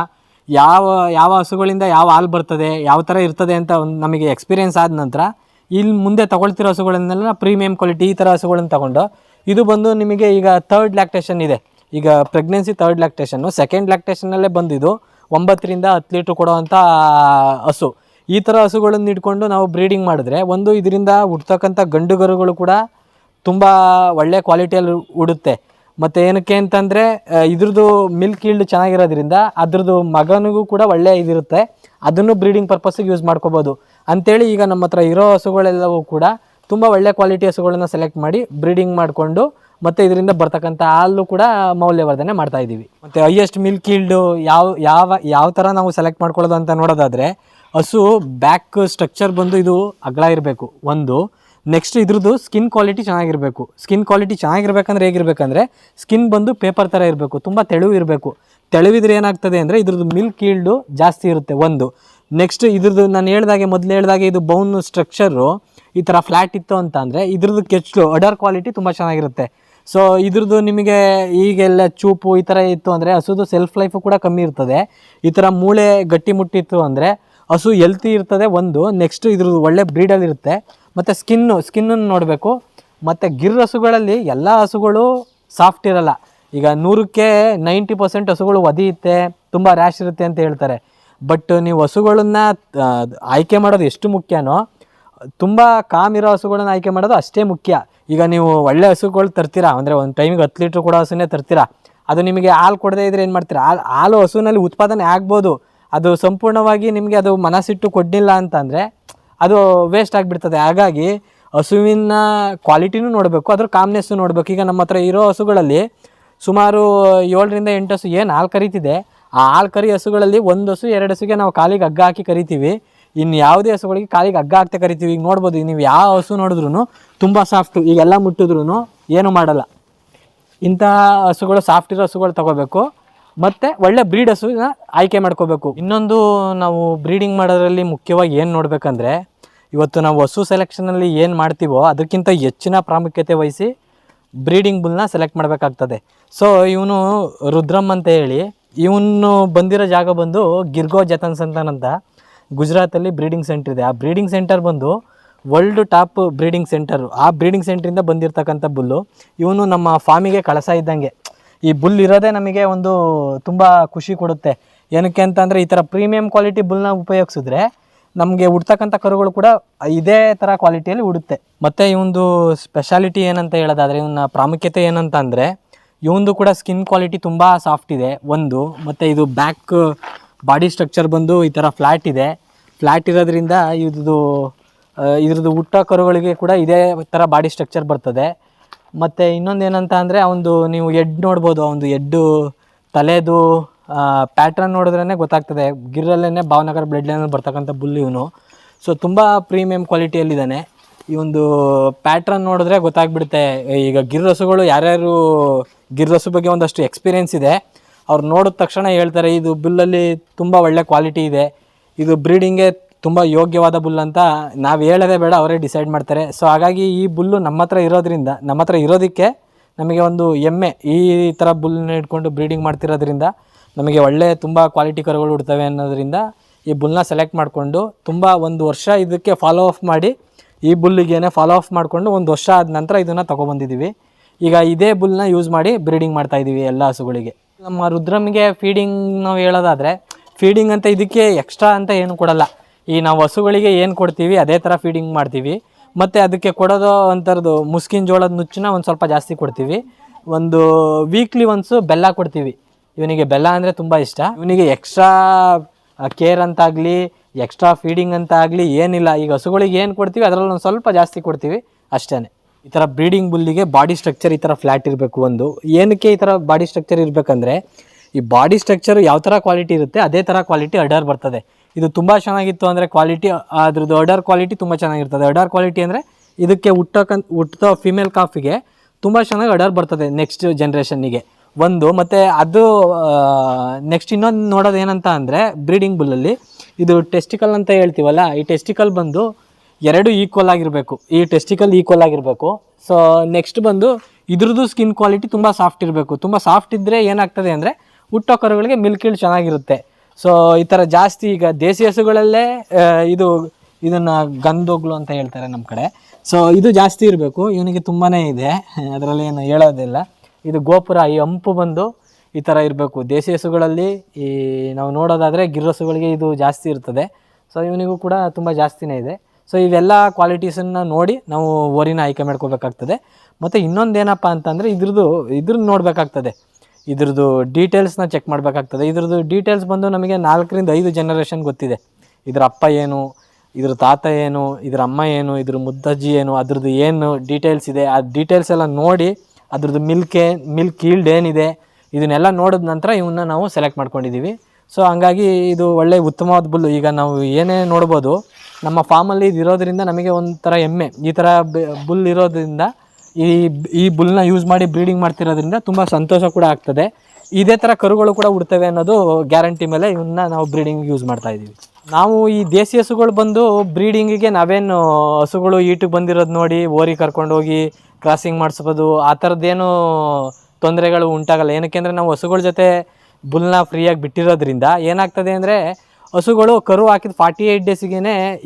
ಯಾವ ಯಾವ ಹಸುಗಳಿಂದ ಯಾವ ಹಾಲು ಬರ್ತದೆ, ಯಾವ ಥರ ಇರ್ತದೆ ಅಂತ ನಮಗೆ ಎಕ್ಸ್ಪೀರಿಯೆನ್ಸ್ ಆದ ನಂತರ ಇಲ್ಲಿ ಮುಂದೆ ತಗೊಳ್ತಿರೋ ಹಸುಗಳನ್ನೆಲ್ಲ ಪ್ರೀಮಿಯಂ ಕ್ವಾಲಿಟಿ ಈ ಥರ ಹಸುಗಳನ್ನು ತಗೊಂಡು ಇದು ಬಂದು ನಿಮಗೆ ಈಗ ಥರ್ಡ್ ಲ್ಯಾಕ್ಟೇಷನ್ ಇದೆ. ಈಗ ಪ್ರೆಗ್ನೆನ್ಸಿ ಥರ್ಡ್ ಲ್ಯಾಕ್ಟೇಷನ್ನು ಸೆಕೆಂಡ್ ಲ್ಯಾಕ್ಟೇಷನಲ್ಲೇ ಬಂದಿದ್ದು ಒಂಬತ್ತರಿಂದ ಹತ್ತು ಲೀಟ್ರ್ ಕೊಡುವಂಥ ಹಸು. ಈ ಥರ ಹಸುಗಳನ್ನು ಇಟ್ಕೊಂಡು ನಾವು ಬ್ರೀಡಿಂಗ್ ಮಾಡಿದ್ರೆ ಒಂದು ಇದರಿಂದ ಹುಡ್ತಕ್ಕಂಥ ಗಂಡುಗರುಗಳು ಕೂಡ ತುಂಬ ಒಳ್ಳೆ ಕ್ವಾಲಿಟಿಯಲ್ಲಿ ಉಡುತ್ತೆ. ಮತ್ತು ಏನಕ್ಕೆ ಅಂತಂದರೆ ಇದ್ರದ್ದು ಮಿಲ್ಕ್ ಈಲ್ಡ್ ಚೆನ್ನಾಗಿರೋದ್ರಿಂದ ಅದ್ರದ್ದು ಮಗನಿಗೂ ಕೂಡ ಒಳ್ಳೆ ಇದಿರುತ್ತೆ. ಅದನ್ನು ಬ್ರೀಡಿಂಗ್ ಪರ್ಪಸ್ಸಿಗೆ ಯೂಸ್ ಮಾಡ್ಕೋಬೋದು. ಅಂತೇಳಿ ಈಗ ನಮ್ಮ ಹತ್ರ ಇರೋ ಹಸುಗಳೆಲ್ಲವೂ ಕೂಡ ತುಂಬ ಒಳ್ಳೆ ಕ್ವಾಲಿಟಿ ಹಸುಗಳನ್ನ ಸೆಲೆಕ್ಟ್ ಮಾಡಿ ಬ್ರೀಡಿಂಗ್ ಮಾಡಿಕೊಂಡು ಮತ್ತು ಇದರಿಂದ ಬರ್ತಕ್ಕಂಥ ಹಾಲು ಕೂಡ ಮೌಲ್ಯವರ್ಧನೆ ಮಾಡ್ತಾ ಇದ್ದೀವಿ ಮತ್ತು ಹೈಯೆಸ್ಟ್ ಮಿಲ್ಕ್ ಈಲ್ಡು ಯಾವ ಯಾವ ಯಾವ ಥರ ನಾವು ಸೆಲೆಕ್ಟ್ ಮಾಡ್ಕೊಳ್ಳೋದು ಅಂತ ನೋಡೋದಾದರೆ ಹಸು ಬ್ಯಾಕ್ ಸ್ಟ್ರಕ್ಚರ್ ಬಂದು ಇದು ಅಗಲ ಇರಬೇಕು. ಒಂದು ನೆಕ್ಸ್ಟ್ ಇದ್ರದ್ದು ಸ್ಕಿನ್ ಕ್ವಾಲಿಟಿ ಚೆನ್ನಾಗಿರಬೇಕು. ಸ್ಕಿನ್ ಕ್ವಾಲಿಟಿ ಚೆನ್ನಾಗಿರ್ಬೇಕಂದ್ರೆ ಹೇಗಿರ್ಬೇಕಂದ್ರೆ ಸ್ಕಿನ್ ಬಂದು ಪೇಪರ್ ಥರ ಇರಬೇಕು, ತುಂಬ ತೆಳುವು ಇರಬೇಕು ತೆಳುವಿದ್ರೆ ಏನಾಗ್ತದೆ ಅಂದರೆ ಇದ್ರದ್ದು ಮಿಲ್ಕ್ ಈಲ್ಡು ಜಾಸ್ತಿ ಇರುತ್ತೆ. ಒಂದು ನೆಕ್ಸ್ಟ್ ಇದ್ರದ್ದು ನಾನು ಹೇಳ್ದಾಗೆ, ಮೊದಲು ಹೇಳ್ದಾಗೆ ಇದು ಬೌನ್ ಸ್ಟ್ರಕ್ಚರು ಈ ಥರ ಫ್ಲ್ಯಾಟ್ ಇತ್ತು ಅಂತ ಅಂದರೆ ಇದ್ರದ್ದು ಕೆಚ್ಚು ಅಡರ್ ಕ್ವಾಲಿಟಿ ತುಂಬ ಚೆನ್ನಾಗಿರುತ್ತೆ. ಸೊ ಇದ್ರದ್ದು ನಿಮಗೆ ಈಗೆಲ್ಲ ಚೂಪು ಈ ಥರ ಇತ್ತು ಅಂದರೆ, ಹಸುದು ಸೆಲ್ಫ್ ಲೈಫು ಕೂಡ ಕಮ್ಮಿ ಇರ್ತದೆ. ಈ ಥರ ಮೂಳೆ ಗಟ್ಟಿ ಮುಟ್ಟಿತ್ತು ಅಂದರೆ, ಹಸು ಎಲ್ತಿ ಇರ್ತದೆ ಒಂದು. ನೆಕ್ಸ್ಟ್ ಇದ್ರದ್ದು ಒಳ್ಳೆ ಬ್ರೀಡಲ್ಲಿ ಇರುತ್ತೆ. ಮತ್ತು ಸ್ಕಿನ್ನು ಸ್ಕಿನ್ನನ್ನು ನೋಡಬೇಕು. ಮತ್ತು ಗಿರ್ ಹಸುಗಳಲ್ಲಿ ಎಲ್ಲ ಹಸುಗಳು ಸಾಫ್ಟ್ ಇರಲ್ಲ. ಈಗ ನೂರಕ್ಕೆ ನೈಂಟಿ ಪರ್ಸೆಂಟ್ ಹಸುಗಳು ಒದಿಯುತ್ತೆ ತುಂಬ ರ್ಯಾಶ್ ಇರುತ್ತೆ ಅಂತ ಹೇಳ್ತಾರೆ. ಬಟ್ ನೀವು ಹಸುಗಳನ್ನ ಆಯ್ಕೆ ಮಾಡೋದು ಎಷ್ಟು ಮುಖ್ಯನೋ, ತುಂಬ ಕಾಮ್ ಇರೋ ಹಸುಗಳನ್ನ ಆಯ್ಕೆ ಮಾಡೋದು ಅಷ್ಟೇ ಮುಖ್ಯ. ಈಗ ನೀವು ಒಳ್ಳೆ ಹಸುಗಳು ತರ್ತೀರಾ, ಅಂದರೆ ಒಂದು ಟೈಮಿಗೆ ಹತ್ತು ಲೀಟ್ರ್ ಕೊಡೋ ಹಸುನೇ ತರ್ತೀರಾ, ಅದು ನಿಮಗೆ ಹಾಲು ಕೊಡದೇ ಇದ್ರೆ ಏನು ಮಾಡ್ತೀರಾ? ಹಾಲು ಹಾಲು ಹಸುವಿನಲ್ಲಿ ಉತ್ಪಾದನೆ ಆಗ್ಬೋದು. ಅದು ಸಂಪೂರ್ಣವಾಗಿ ನಿಮಗೆ ಅದು ಮನಸ್ಸಿಟ್ಟು ಕೊಡ್ಲಿಲ್ಲ ಅಂತಂದರೆ ಅದು ವೇಸ್ಟ್ ಆಗಿಬಿಡ್ತದೆ. ಹಾಗಾಗಿ ಹಸುವಿನ ಕ್ವಾಲಿಟಿನೂ ನೋಡಬೇಕು, ಅದ್ರ ಕಾಮ್ನೆಸ್ಸು ನೋಡಬೇಕು. ಈಗ ನಮ್ಮ ಹತ್ರ ಇರೋ ಹಸುಗಳಲ್ಲಿ ಸುಮಾರು ಏಳರಿಂದ ಎಂಟು ಹಸು ಏನು ಹಾಲು ಕರಿತಿದೆ ಆ ಆಳು ಕರಿ ಹಸುಗಳಲ್ಲಿ ಒಂದು ಹಸು, ಎರಡು ಹಸುಗೆ ನಾವು ಕಾಲಿಗೆ ಹಗ್ಗ ಹಾಕಿ ಕರಿತೀವಿ. ಇನ್ನು ಯಾವುದೇ ಹಸುಗಳಿಗೆ ಕಾಲಿಗೆ ಹಗ್ಗ ಹಾಕ್ತಾ ಕರಿತೀವಿ. ಈಗ ನೋಡ್ಬೋದು ನೀವು ಯಾವ ಹಸು ನೋಡಿದ್ರು ತುಂಬ ಸಾಫ್ಟು ಈಗೆಲ್ಲ ಮುಟ್ಟಿದ್ರು ಏನು ಮಾಡಲ್ಲ. ಇಂತಹ ಹಸುಗಳು ಸಾಫ್ಟ್ ಇರೋ ಹಸುಗಳು ತಗೋಬೇಕು. ಮತ್ತು ಒಳ್ಳೆ ಬ್ರೀಡ್ ಹಸುವಿನ ಆಯ್ಕೆ ಮಾಡ್ಕೋಬೇಕು. ಇನ್ನೊಂದು ನಾವು ಬ್ರೀಡಿಂಗ್ ಮಾಡೋದ್ರಲ್ಲಿ ಮುಖ್ಯವಾಗಿ ಏನು ನೋಡಬೇಕಂದ್ರೆ, ಇವತ್ತು ನಾವು ಹಸು ಸೆಲೆಕ್ಷನಲ್ಲಿ ಏನು ಮಾಡ್ತೀವೋ ಅದಕ್ಕಿಂತ ಹೆಚ್ಚಿನ ಪ್ರಾಮುಖ್ಯತೆ ವಹಿಸಿ ಬ್ರೀಡಿಂಗ್ ಬುಲ್ನ ಸೆಲೆಕ್ಟ್ ಮಾಡಬೇಕಾಗ್ತದೆ. ಸೊ ಇವನು ರುದ್ರಮ್ ಅಂತ ಹೇಳಿ ಇವನು ಬಂದಿರೋ ಜಾಗ ಬಂದು ಗಿರ್ಗೋ ಜತನ್ ಸಂತಾನ್ ಅಂತ ಗುಜರಾತಲ್ಲಿ ಬ್ರೀಡಿಂಗ್ ಸೆಂಟರ್ ಇದೆ. ಆ ಬ್ರೀಡಿಂಗ್ ಸೆಂಟರ್ ಬಂದು ವರ್ಲ್ಡ್ ಟಾಪ್ ಬ್ರೀಡಿಂಗ್ ಸೆಂಟರು ಆ ಬ್ರೀಡಿಂಗ್ ಸೆಂಟ್ರಿಂದ ಬಂದಿರತಕ್ಕಂಥ ಬುಲ್ಲು. ಇವನು ನಮ್ಮ ಫಾರ್ಮಿಗೆ ಕಳಸ ಇದ್ದಂಗೆ. ಈ ಬುಲ್ ಇರೋದೇ ನಮಗೆ ಒಂದು ತುಂಬ ಖುಷಿ ಕೊಡುತ್ತೆ. ಏನಕ್ಕೆ ಅಂತಂದರೆ ಈ ಥರ ಪ್ರೀಮಿಯಂ ಕ್ವಾಲಿಟಿ ಬುಲ್ನ ಉಪಯೋಗಿಸಿದ್ರೆ ನಮಗೆ ಉಡ್ತಕ್ಕಂಥ ಕರುಗಳು ಕೂಡ ಇದೇ ಥರ ಕ್ವಾಲಿಟಿಯಲ್ಲಿ ಉಡುತ್ತೆ ಮತ್ತು ಇವೊಂದು ಸ್ಪೆಷಾಲಿಟಿ ಏನಂತ ಹೇಳೋದಾದರೆ ಇವನ್ನ ಪ್ರಾಮುಖ್ಯತೆ ಏನಂತ ಅಂದರೆ ಇವಂದು ಕೂಡ ಸ್ಕಿನ್ ಕ್ವಾಲಿಟಿ ತುಂಬ ಸಾಫ್ಟ್ ಇದೆ. ಒಂದು, ಮತ್ತು ಇದು ಬ್ಯಾಕ್ ಬಾಡಿ ಸ್ಟ್ರಕ್ಚರ್ ಬಂದು ಈ ಥರ ಫ್ಲ್ಯಾಟ್ ಇದೆ. ಫ್ಲ್ಯಾಟ್ ಇರೋದ್ರಿಂದ ಇದ್ರದ್ದು ಇದ್ರದ್ದು ಹುಟ್ಟ ಕರುಗಳಿಗೆ ಕೂಡ ಇದೇ ಥರ ಬಾಡಿ ಸ್ಟ್ರಕ್ಚರ್ ಬರ್ತದೆ. ಮತ್ತು ಇನ್ನೊಂದು ಏನಂತ ಅಂದರೆ ಒಂದು ನೀವು ಎಡ್ ನೋಡ್ಬೋದು ಒಂದು ಎಡ್ಡು ತಲೆದು ಪ್ಯಾಟ್ರನ್ ನೋಡಿದ್ರೇ ಗೊತ್ತಾಗ್ತದೆ. ಗಿರಲ್ಲೇ ಭಾವನಗರ ಬ್ಲಡ್ ಲೈನಲ್ಲಿ ಬರ್ತಕ್ಕಂಥ ಬುಲ್ ಇವನು. ಸೊ ತುಂಬ ಪ್ರೀಮಿಯಂ ಕ್ವಾಲಿಟಿಯಲ್ಲಿದ್ದಾನೆ ಈ ಒಂದು ಪ್ಯಾಟ್ರನ್ ನೋಡಿದ್ರೆ ಗೊತ್ತಾಗ್ಬಿಡುತ್ತೆ. ಈಗ ಗಿರ್ ಹಸುಗಳು ಯಾರ್ಯಾರು ಗಿರ್ ಹಸು ಬಗ್ಗೆ ಒಂದಷ್ಟು ಎಕ್ಸ್ಪೀರಿಯೆನ್ಸ್ ಇದೆ. ಅವ್ರು ನೋಡಿದ ತಕ್ಷಣ ಹೇಳ್ತಾರೆ, ಇದು ಬುಲ್ಲಲ್ಲಿ ತುಂಬ ಒಳ್ಳೆ ಕ್ವಾಲಿಟಿ ಇದೆ. ಇದು ಬ್ರೀಡಿಂಗ್ಗೆ ತುಂಬ ಯೋಗ್ಯವಾದ ಬುಲ್ ಅಂತ ನಾವು ಹೇಳೋದೇ ಬೇಡ, ಅವರೇ ಡಿಸೈಡ್ ಮಾಡ್ತಾರೆ. ಸೊ ಹಾಗಾಗಿ ಈ ಬುಲ್ಲು ನಮ್ಮ ಹತ್ರ ಇರೋದ್ರಿಂದ, ನಮ್ಮ ಹತ್ರ ಇರೋದಕ್ಕೆ ನಮಗೆ ಒಂದು ಎಮ್ಮೆ, ಈ ಥರ ಬುಲ್ನ ಇಟ್ಕೊಂಡು ಬ್ರೀಡಿಂಗ್ ಮಾಡ್ತಿರೋದ್ರಿಂದ ನಮಗೆ ಒಳ್ಳೆ ತುಂಬ ಕ್ವಾಲಿಟಿ ಕರುಗಳು ಹುಡ್ತವೆ ಅನ್ನೋದ್ರಿಂದ ಈ ಬುಲ್ನ ಸೆಲೆಕ್ಟ್ ಮಾಡಿಕೊಂಡು ತುಂಬ ಒಂದು ವರ್ಷ ಇದಕ್ಕೆ ಫಾಲೋ ಆಫ್ ಮಾಡಿ ಈ ಬುಲ್ಲಿಗೇನೆ ಫಾಲೋ ಆಫ್ ಮಾಡಿಕೊಂಡು ಒಂದು ವರ್ಷ ಆದ ನಂತರ ಇದನ್ನು ತೊಗೊಬಂದಿದ್ದೀವಿ. ಈಗ ಇದೇ ಬುಲ್ನ ಯೂಸ್ ಮಾಡಿ ಬ್ರೀಡಿಂಗ್ ಮಾಡ್ತಾ ಇದ್ದೀವಿ ಎಲ್ಲ ಹಸುಗಳಿಗೆ. ನಮ್ಮ ರುದ್ರಮ್ಗೆ ಫೀಡಿಂಗ್ ನಾವು ಹೇಳೋದಾದರೆ ಫೀಡಿಂಗ್ ಅಂತ ಇದಕ್ಕೆ ಎಕ್ಸ್ಟ್ರಾ ಅಂತ ಏನು ಕೊಡಲ್ಲ. ಈ ನಾವು ಹಸುಗಳಿಗೆ ಏನು ಕೊಡ್ತೀವಿ, ಅದೇ ಥರ ಫೀಡಿಂಗ್ ಮಾಡ್ತೀವಿ. ಮತ್ತು ಅದಕ್ಕೆ ಕೊಡೋದು ಒಂಥರದ್ದು ಮುಸ್ಕಿನ ಜೋಳದ ನುಚ್ಚಿನ ಒಂದು ಸ್ವಲ್ಪ ಜಾಸ್ತಿ ಕೊಡ್ತೀವಿ. ಒಂದು ವೀಕ್ಲಿ ಒನ್ಸು ಬೆಲ್ಲ ಕೊಡ್ತೀವಿ. ಇವನಿಗೆ ಬೆಲ್ಲ ಅಂದರೆ ತುಂಬ ಇಷ್ಟ. ಇವನಿಗೆ ಎಕ್ಸ್ಟ್ರಾ ಕೇರ್ ಅಂತಾಗಲಿ ಎಕ್ಸ್ಟ್ರಾ ಫೀಡಿಂಗ್ ಅಂತ ಆಗಲಿ ಏನಿಲ್ಲ. ಈಗ ಹಸುಗಳಿಗೆ ಏನು ಕೊಡ್ತೀವಿ ಅದರಲ್ಲಿ ಒಂದು ಸ್ವಲ್ಪ ಜಾಸ್ತಿ ಕೊಡ್ತೀವಿ ಅಷ್ಟೇ ಈ ಥರ ಬ್ರೀಡಿಂಗ್ ಬುಲ್ಲಿಗೆ ಬಾಡಿ ಸ್ಟ್ರಕ್ಚರ್ ಈ ಥರ ಫ್ಲ್ಯಾಟ್ ಇರಬೇಕು ಒಂದು. ಏನಕ್ಕೆ ಈ ಥರ ಬಾಡಿ ಸ್ಟ್ರಕ್ಚರ್ ಇರಬೇಕಂದ್ರೆ, ಈ ಬಾಡಿ ಸ್ಟ್ರಕ್ಚರ್ ಯಾವ ಥರ ಕ್ವಾಲಿಟಿ ಇರುತ್ತೆ, ಅದೇ ಥರ ಕ್ವಾಲಿಟಿ ಅಡರ್ ಬರ್ತದೆ. ಇದು ತುಂಬ ಚೆನ್ನಾಗಿತ್ತು ಅಂದರೆ ಕ್ವಾಲಿಟಿ ಅದ್ರದ್ದು ಅಡರ್ ಕ್ವಾಲಿಟಿ ತುಂಬ ಚೆನ್ನಾಗಿರ್ತದೆ. ಅಡರ್ ಕ್ವಾಲಿಟಿ ಅಂದರೆ ಇದಕ್ಕೆ ಹುಟ್ಟೋಕಂತ ಹುಟ್ಟೋ ಫಿಮೇಲ್ ಕಾಫಿಗೆ ತುಂಬ ಚೆನ್ನಾಗಿ ಅಡರ್ ಬರ್ತದೆ ನೆಕ್ಸ್ಟ್ ಜನ್ರೇಷನ್ನಿಗೆ ಒಂದು, ಮತ್ತು ಅದು ನೆಕ್ಸ್ಟ್ ಇನ್ನೊಂದು ನೋಡೋದು ಏನಂತ ಅಂದರೆ ಬ್ರೀಡಿಂಗ್ ಬುಲ್ಲಲ್ಲಿ ಇದು ಟೆಸ್ಟಿಕಲ್ ಅಂತ ಹೇಳ್ತೀವಲ್ಲ, ಈ ಟೆಸ್ಟಿಕಲ್ ಬಂದು ಎರಡು ಈಕ್ವಲ್ ಆಗಿರಬೇಕು. ಈ ಟೆಸ್ಟಿಕಲ್ ಈಕ್ವಲ್ ಆಗಿರಬೇಕು. ಸೊ ನೆಕ್ಸ್ಟ್ ಬಂದು ಇದ್ರದ್ದು ಸ್ಕಿನ್ ಕ್ವಾಲಿಟಿ ತುಂಬ ಸಾಫ್ಟ್ ಇರಬೇಕು. ತುಂಬ ಸಾಫ್ಟ್ ಇದ್ದರೆ ಏನಾಗ್ತದೆ ಅಂದರೆ ಹುಟ್ಟೋ ಕರುಗಳಿಗೆ ಮಿಲ್ಕ್ ಇಲ್ಡ್ ಚೆನ್ನಾಗಿರುತ್ತೆ. ಸೊ ಈ ಥರ ಜಾಸ್ತಿ ಈಗ ದೇಸಿ ಹಸುಗಳಲ್ಲೇ ಇದು, ಇದನ್ನು ಗಂದೋಗ್ಲು ಅಂತ ಹೇಳ್ತಾರೆ ನಮ್ಮ ಕಡೆ. ಸೊ ಇದು ಜಾಸ್ತಿ ಇರಬೇಕು. ಇವನಿಗೆ ತುಂಬಾ ಇದೆ. ಅದರಲ್ಲಿ ಏನು ಹೇಳೋದಿಲ್ಲ. ಇದು ಗೋಪುರ, ಈ ಹಂಪು ಬಂದು ಈ ಥರ ಇರಬೇಕು. ದೇಸಿ ಹಸುಗಳಲ್ಲಿ ಈ, ನಾವು ನೋಡೋದಾದರೆ ಗಿರ್ರಸುಗಳಿಗೆ ಇದು ಜಾಸ್ತಿ ಇರ್ತದೆ. ಸೊ ಇವನಿಗೂ ಕೂಡ ತುಂಬ ಜಾಸ್ತಿನೇ ಇದೆ. ಸೊ ಇವೆಲ್ಲ ಕ್ವಾಲಿಟೀಸನ್ನು ನೋಡಿ ನಾವು ಓರಿನ ಆಯ್ಕೆ ಮಾಡ್ಕೋಬೇಕಾಗ್ತದೆ. ಮತ್ತು ಇನ್ನೊಂದೇನಪ್ಪ ಅಂತಂದರೆ ಇದ್ರದ್ದು ಇದ್ರದ್ದು ನೋಡಬೇಕಾಗ್ತದೆ. ಇದ್ರದ್ದು ಡೀಟೇಲ್ಸ್ನ ಚೆಕ್ ಮಾಡಬೇಕಾಗ್ತದೆ. ಇದ್ರದ್ದು ಡೀಟೇಲ್ಸ್ ಬಂದು ನಮಗೆ ನಾಲ್ಕರಿಂದ ಐದು ಜನರೇಷನ್ ಗೊತ್ತಿದೆ. ಇದ್ರ ಅಪ್ಪ ಏನು, ಇದ್ರ ತಾತ ಏನು, ಇದ್ರ ಅಮ್ಮ ಏನು, ಇದ್ರ ಮುದ್ದಜ್ಜಿ ಏನು, ಅದ್ರದ್ದು ಏನು ಡೀಟೇಲ್ಸ್ ಇದೆ. ಆ ಡೀಟೇಲ್ಸ್ ಎಲ್ಲ ನೋಡಿ ಅದ್ರದ್ದು ಮಿಲ್ಕ್ ಮಿಲ್ಕ್ ಈಲ್ಡ್ ಏನಿದೆ, ಇದನ್ನೆಲ್ಲ ನೋಡಿದ ನಂತರ ಇವನ್ನ ನಾವು ಸೆಲೆಕ್ಟ್ ಮಾಡ್ಕೊಂಡಿದ್ದೀವಿ ಸೊ ಹಂಗಾಗಿ ಇದು ಒಳ್ಳೆ ಉತ್ತಮವಾದ ಬುಲ್ಲು ಈಗ ನಾವು ಏನೇ ನೋಡ್ಬೋದು ನಮ್ಮ ಫಾರ್ಮಲ್ಲಿ ಇದು ಇರೋದ್ರಿಂದ ನಮಗೆ ಒಂಥರ ಹೆಮ್ಮೆ ಈ ಥರ ಬುಲ್ ಇರೋದ್ರಿಂದ ಈ ಈ ಬುಲ್ನ ಯೂಸ್ ಮಾಡಿ ಬ್ರೀಡಿಂಗ್ ಮಾಡ್ತಿರೋದ್ರಿಂದ ತುಂಬ ಸಂತೋಷ ಕೂಡ ಆಗ್ತದೆ. ಇದೇ ಥರ ಕರುಗಳು ಕೂಡ ಉಡ್ತವೆ ಅನ್ನೋದು ಗ್ಯಾರಂಟಿ ಮೇಲೆ ಇವನ್ನ ನಾವು ಬ್ರೀಡಿಂಗ್ ಯೂಸ್ ಮಾಡ್ತಾ ಇದ್ದೀವಿ ನಾವು ಈ ದೇಸಿ ಹಸುಗಳು ಬಂದು ಬ್ರೀಡಿಂಗಿಗೆ ನಾವೇನು ಹಸುಗಳು ಈಟಿಗೆ ಬಂದಿರೋದು ನೋಡಿ, ಓರಿ ಕರ್ಕೊಂಡು ಹೋಗಿ ಕ್ರಾಸಿಂಗ್ ಮಾಡಿಸ್ಬೋದು ಆ ಥರದ್ದೇನು ತೊಂದರೆಗಳು ಉಂಟಾಗಲ್ಲ. ಏನಕ್ಕೆ ಅಂದರೆ ನಾವು ಹಸುಗಳ ಜೊತೆ ಬುಲ್ನ ಫ್ರೀಯಾಗಿ ಬಿಟ್ಟಿರೋದ್ರಿಂದ ಏನಾಗ್ತದೆ ಅಂದರೆ ಹಸುಗಳು ಕರು ಹಾಕಿದ ಫಾರ್ಟಿ ಏಯ್ಟ್ ಡೇಸಿಗೆ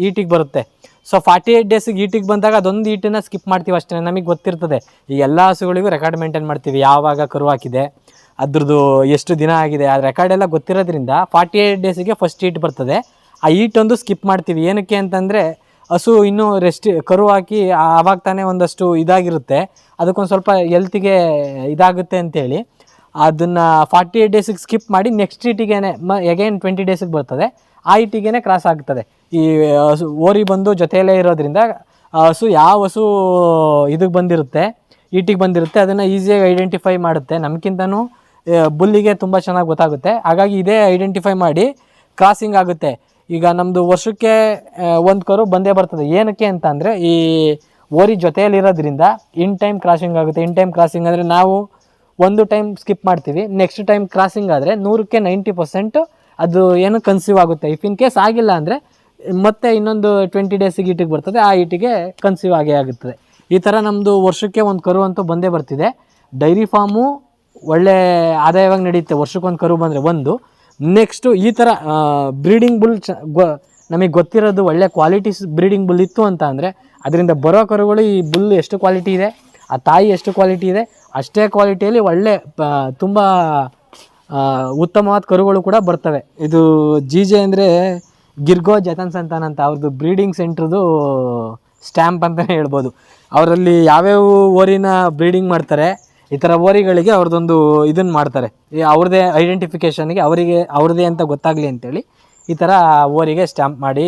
ಈಟಿಗೆ ಬರುತ್ತೆ. ಸೊ ಫಾರ್ಟಿ ಏಯ್ಟ್ ಡೇಸಿಗೆ ಈಟಿಗೆ ಬಂದಾಗ ಅದೊಂದು ಈಟನ್ನು ಸ್ಕಿಪ್ ಮಾಡ್ತೀವಿ ಅಷ್ಟೇ, ನಮಗೆ ಗೊತ್ತಿರ್ತದೆ. ಈ ಎಲ್ಲ ಹಸುಗಳಿಗೂ ರೆಕಾರ್ಡ್ ಮೇಂಟೈನ್ ಮಾಡ್ತೀವಿ, ಯಾವಾಗ ಕರು ಹಾಕಿದೆ, ಅದ್ರದ್ದು ಎಷ್ಟು ದಿನ ಆಗಿದೆ, ಆ ರೆಕಾರ್ಡ್ ಎಲ್ಲ ಗೊತ್ತಿರೋದ್ರಿಂದ ಫಾರ್ಟಿ ಏಯ್ಟ್ ಡೇಸಿಗೆ ಫಸ್ಟ್ ಈಟ್ ಬರ್ತದೆ. ಆ ಈಟ್ ಒಂದು ಸ್ಕಿಪ್ ಮಾಡ್ತೀವಿ. ಏನಕ್ಕೆ ಅಂತಂದರೆ, ಹಸು ಇನ್ನೂ ರೆಸ್ಟ್ ಕರು ಹಾಕಿ ಆವಾಗ ತಾನೇ ಒಂದಷ್ಟು ಇದಾಗಿರುತ್ತೆ. ಅದಕ್ಕೊಂದು ಸ್ವಲ್ಪ ಎಲ್ತಿಗೆ ಇದಾಗುತ್ತೆ ಅಂತೇಳಿ. ಅದನ್ನು ಫಾರ್ಟಿ ಏಯ್ಟ್ ಡೇಸಿಗೆ ಸ್ಕಿಪ್ ಮಾಡಿ ನೆಕ್ಸ್ಟ್ ಇಟಿಗೆ ಮ ಎಗೈನ್ ಟ್ವೆಂಟಿ ಡೇಸಿಗೆ ಬರ್ತದೆ. ಆ ಇಟಿಗೆ ಕ್ರಾಸ್ ಆಗ್ತದೆ. ಈ ಓರಿ ಬಂದು ಜೊತೆಯಲ್ಲೇ ಇರೋದ್ರಿಂದ ಹಸು ಯಾವ ಹಸು ಇದಕ್ಕೆ ಬಂದಿರುತ್ತೆ ಇಟಿಗೆ ಬಂದಿರುತ್ತೆ, ಅದನ್ನು ಈಸಿಯಾಗಿ ಐಡೆಂಟಿಫೈ ಮಾಡುತ್ತೆ. ನಮಗಿಂತನೂ ಬುಲ್ಲಿಗೆ ತುಂಬ ಚೆನ್ನಾಗಿ ಗೊತ್ತಾಗುತ್ತೆ. ಹಾಗಾಗಿ ಇದೇ ಐಡೆಂಟಿಫೈ ಮಾಡಿ ಕ್ರಾಸಿಂಗ್ ಆಗುತ್ತೆ. ಈಗ ನಮ್ಮದು ವರ್ಷಕ್ಕೆ ಒಂದು ಕರು ಬಂದೇ ಬರ್ತದೆ. ಏನಕ್ಕೆ ಅಂತ ಈ ಓರಿ ಜೊತೆಯಲ್ಲಿರೋದ್ರಿಂದ ಇನ್ ಟೈಮ್ ಕ್ರಾಸಿಂಗ್ ಆಗುತ್ತೆ. ಇನ್ ಟೈಮ್ ಕ್ರಾಸಿಂಗ್ ಅಂದರೆ ನಾವು ಒಂದು ಟೈಮ್ ಸ್ಕಿಪ್ ಮಾಡ್ತೀವಿ. ನೆಕ್ಸ್ಟ್ ಟೈಮ್ ಕ್ರಾಸಿಂಗ್ ಆದರೆ ನೂರಕ್ಕೆ ನೈಂಟಿ ಪರ್ಸೆಂಟ್ ಅದು ಏನು ಕನ್ಸೀವ್ ಆಗುತ್ತೆ. ಇಫ್ ಇನ್ ಕೇಸ್ ಆಗಿಲ್ಲ ಅಂದರೆ ಮತ್ತೆ ಇನ್ನೊಂದು ಟ್ವೆಂಟಿ ಡೇಸಿಗೆ ಈಟಿಗೆ ಬರ್ತದೆ. ಆ ಈಟಿಗೆ ಕನ್ಸೀವ್ ಆಗೇ ಆಗುತ್ತದೆ. ಈ ಥರ ನಮ್ಮದು ವರ್ಷಕ್ಕೆ ಒಂದು ಕರು ಅಂತೂ ಬಂದೇ ಬರ್ತಿದೆ. ಡೈರಿ ಫಾರ್ಮು ಒಳ್ಳೆ ಆದಾಯವಾಗಿ ನಡೆಯುತ್ತೆ. ವರ್ಷಕ್ಕೊಂದು ಕರು ಬಂದರೆ ಒಂದು. ನೆಕ್ಸ್ಟು ಈ ಥರ ಬ್ರೀಡಿಂಗ್ ಬುಲ್ ಚ ನಮಗೆ ಗೊತ್ತಿರೋದು ಒಳ್ಳೆ ಕ್ವಾಲಿಟೀಸ್ ಬ್ರೀಡಿಂಗ್ ಬುಲ್ ಇತ್ತು ಅಂತ ಅಂದರೆ, ಅದರಿಂದ ಬರೋ ಕರುಗಳು ಈ ಬುಲ್ ಎಷ್ಟು ಕ್ವಾಲಿಟಿ ಇದೆ? ಆ ತಾಯಿ ಎಷ್ಟು ಕ್ವಾಲಿಟಿ ಇದೆ, ಅಷ್ಟೇ ಕ್ವಾಲಿಟಿಯಲ್ಲಿ ಒಳ್ಳೆ ತುಂಬ ಉತ್ತಮವಾದ ಕರುಗಳು ಕೂಡ ಬರ್ತವೆ. ಇದು ಜಿ ಜೆ ಅಂದರೆ ಗಿರ್ಗೋ ಜತನ್ ಸಂತಾನ್ ಅಂತ ಅವ್ರದ್ದು ಬ್ರೀಡಿಂಗ್ ಸೆಂಟ್ರದು ಸ್ಟ್ಯಾಂಪ್ ಅಂತಲೇ ಹೇಳ್ಬೋದು. ಅವರಲ್ಲಿ ಯಾವ್ಯಾವ ಓರಿನ ಬ್ರೀಡಿಂಗ್ ಮಾಡ್ತಾರೆ, ಈ ಥರ ಓರಿಗಳಿಗೆ ಅವ್ರದ್ದೊಂದು ಇದನ್ನು ಮಾಡ್ತಾರೆ. ಅವ್ರದ್ದೇ ಐಡೆಂಟಿಫಿಕೇಷನ್ಗೆ ಅವರಿಗೆ ಅವ್ರದ್ದೇ ಅಂತ ಗೊತ್ತಾಗಲಿ ಅಂತೇಳಿ ಈ ಥರ ಓರಿಗೆ ಸ್ಟ್ಯಾಂಪ್ ಮಾಡಿ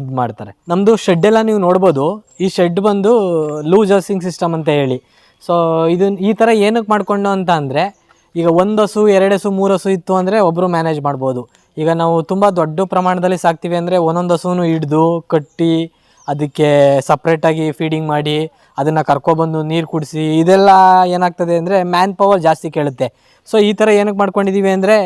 ಇದು ಮಾಡ್ತಾರೆ. ನಮ್ಮದು ಶೆಡ್ಡೆಲ್ಲ ನೀವು ನೋಡ್ಬೋದು, ಈ ಶೆಡ್ ಬಂದು ಲೂಸ್ ಹರ್ಸಿಂಗ್ ಸಿಸ್ಟಮ್ ಅಂತ ಹೇಳಿ. ಸೊ ಇದನ್ನ ಈ ಥರ ಏನಕ್ಕೆ ಮಾಡಿಕೊಂಡು ಅಂತ ಅಂದರೆ, ಈಗ ಒಂದು ಹಸು, ಎರಡು ಹಸು, ಮೂರು ಹಸು ಇತ್ತು ಅಂದರೆ ಒಬ್ಬರು ಮ್ಯಾನೇಜ್ ಮಾಡ್ಬೋದು. ಈಗ ನಾವು ತುಂಬ ದೊಡ್ಡ ಪ್ರಮಾಣದಲ್ಲಿ ಸಾಕ್ತೀವಿ ಅಂದರೆ ಒಂದೊಂದು ಹಸುನು ಹಿಡ್ದು ಕಟ್ಟಿ, ಅದಕ್ಕೆ ಸಪ್ರೇಟಾಗಿ ಫೀಡಿಂಗ್ ಮಾಡಿ, ಅದನ್ನು ಕರ್ಕೊಬಂದು ನೀರು ಕುಡಿಸಿ, ಇದೆಲ್ಲ ಏನಾಗ್ತದೆ ಅಂದರೆ ಮ್ಯಾನ್ ಪವರ್ ಜಾಸ್ತಿ ಕೇಳುತ್ತೆ. ಸೊ ಈ ಥರ ಏನಕ್ಕೆ ಮಾಡ್ಕೊಂಡಿದ್ದೀವಿ ಅಂದರೆ,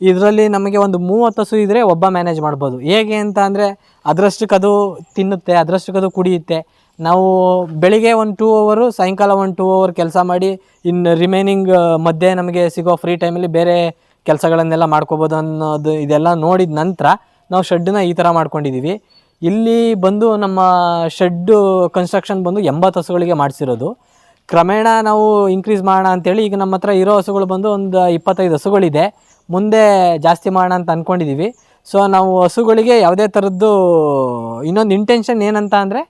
ಇದರಲ್ಲಿ ನಮಗೆ ಒಂದು ಮೂವತ್ತು ಹಸು ಇದ್ದರೆ ಒಬ್ಬ ಮ್ಯಾನೇಜ್ ಮಾಡ್ಬೋದು. ಹೇಗೆ ಅಂತ ಅಂದರೆ ಅದರಷ್ಟಕ್ಕೆ ಅದು ತಿನ್ನುತ್ತೆ, ಅದರಷ್ಟಕ್ಕೆ ಅದು ಕುಡಿಯುತ್ತೆ. ನಾವು ಬೆಳಿಗ್ಗೆ ಒಂದು ಟೂ ಅವರು ಸಾಯಂಕಾಲ ಒಂದು ಟೂ ಅವರ್ ಕೆಲಸ ಮಾಡಿ ಇನ್ನು ರಿಮೈನಿಂಗ್ ಮಧ್ಯೆ ನಮಗೆ ಸಿಗೋ ಫ್ರೀ ಟೈಮಲ್ಲಿ ಬೇರೆ ಕೆಲಸಗಳನ್ನೆಲ್ಲ ಮಾಡ್ಕೋಬೋದು ಅನ್ನೋದು ಇದೆಲ್ಲ ನೋಡಿದ ನಂತರ ನಾವು ಶೆಡ್ಡನ್ನ ಈ ಥರ ಮಾಡ್ಕೊಂಡಿದ್ದೀವಿ ಇಲ್ಲಿ ಬಂದು ನಮ್ಮ ಶೆಡ್ಡು ಕನ್ಸ್ಟ್ರಕ್ಷನ್ ಬಂದು ಎಂಬತ್ತು ಹಸುಗಳಿಗೆ ಮಾಡಿಸಿರೋದು. ಕ್ರಮೇಣ ನಾವು ಇನ್ಕ್ರೀಸ್ ಮಾಡೋಣ ಅಂತೇಳಿ ಈಗ ನಮ್ಮ ಹತ್ರ ಇರೋ ಹಸುಗಳು ಬಂದು ಒಂದು ಇಪ್ಪತ್ತೈದು ಹಸುಗಳಿದೆ. ಮುಂದೆ ಜಾಸ್ತಿ ಮಾಡೋಣ ಅಂತ ಅಂದ್ಕೊಂಡಿದ್ದೀವಿ ಸೊ ನಾವು ಹಸುಗಳಿಗೆ ಯಾವುದೇ ಥರದ್ದು ಇನ್ನೊಂದು ಇಂಟೆನ್ಷನ್ ಏನಂತ ಅಂದರೆ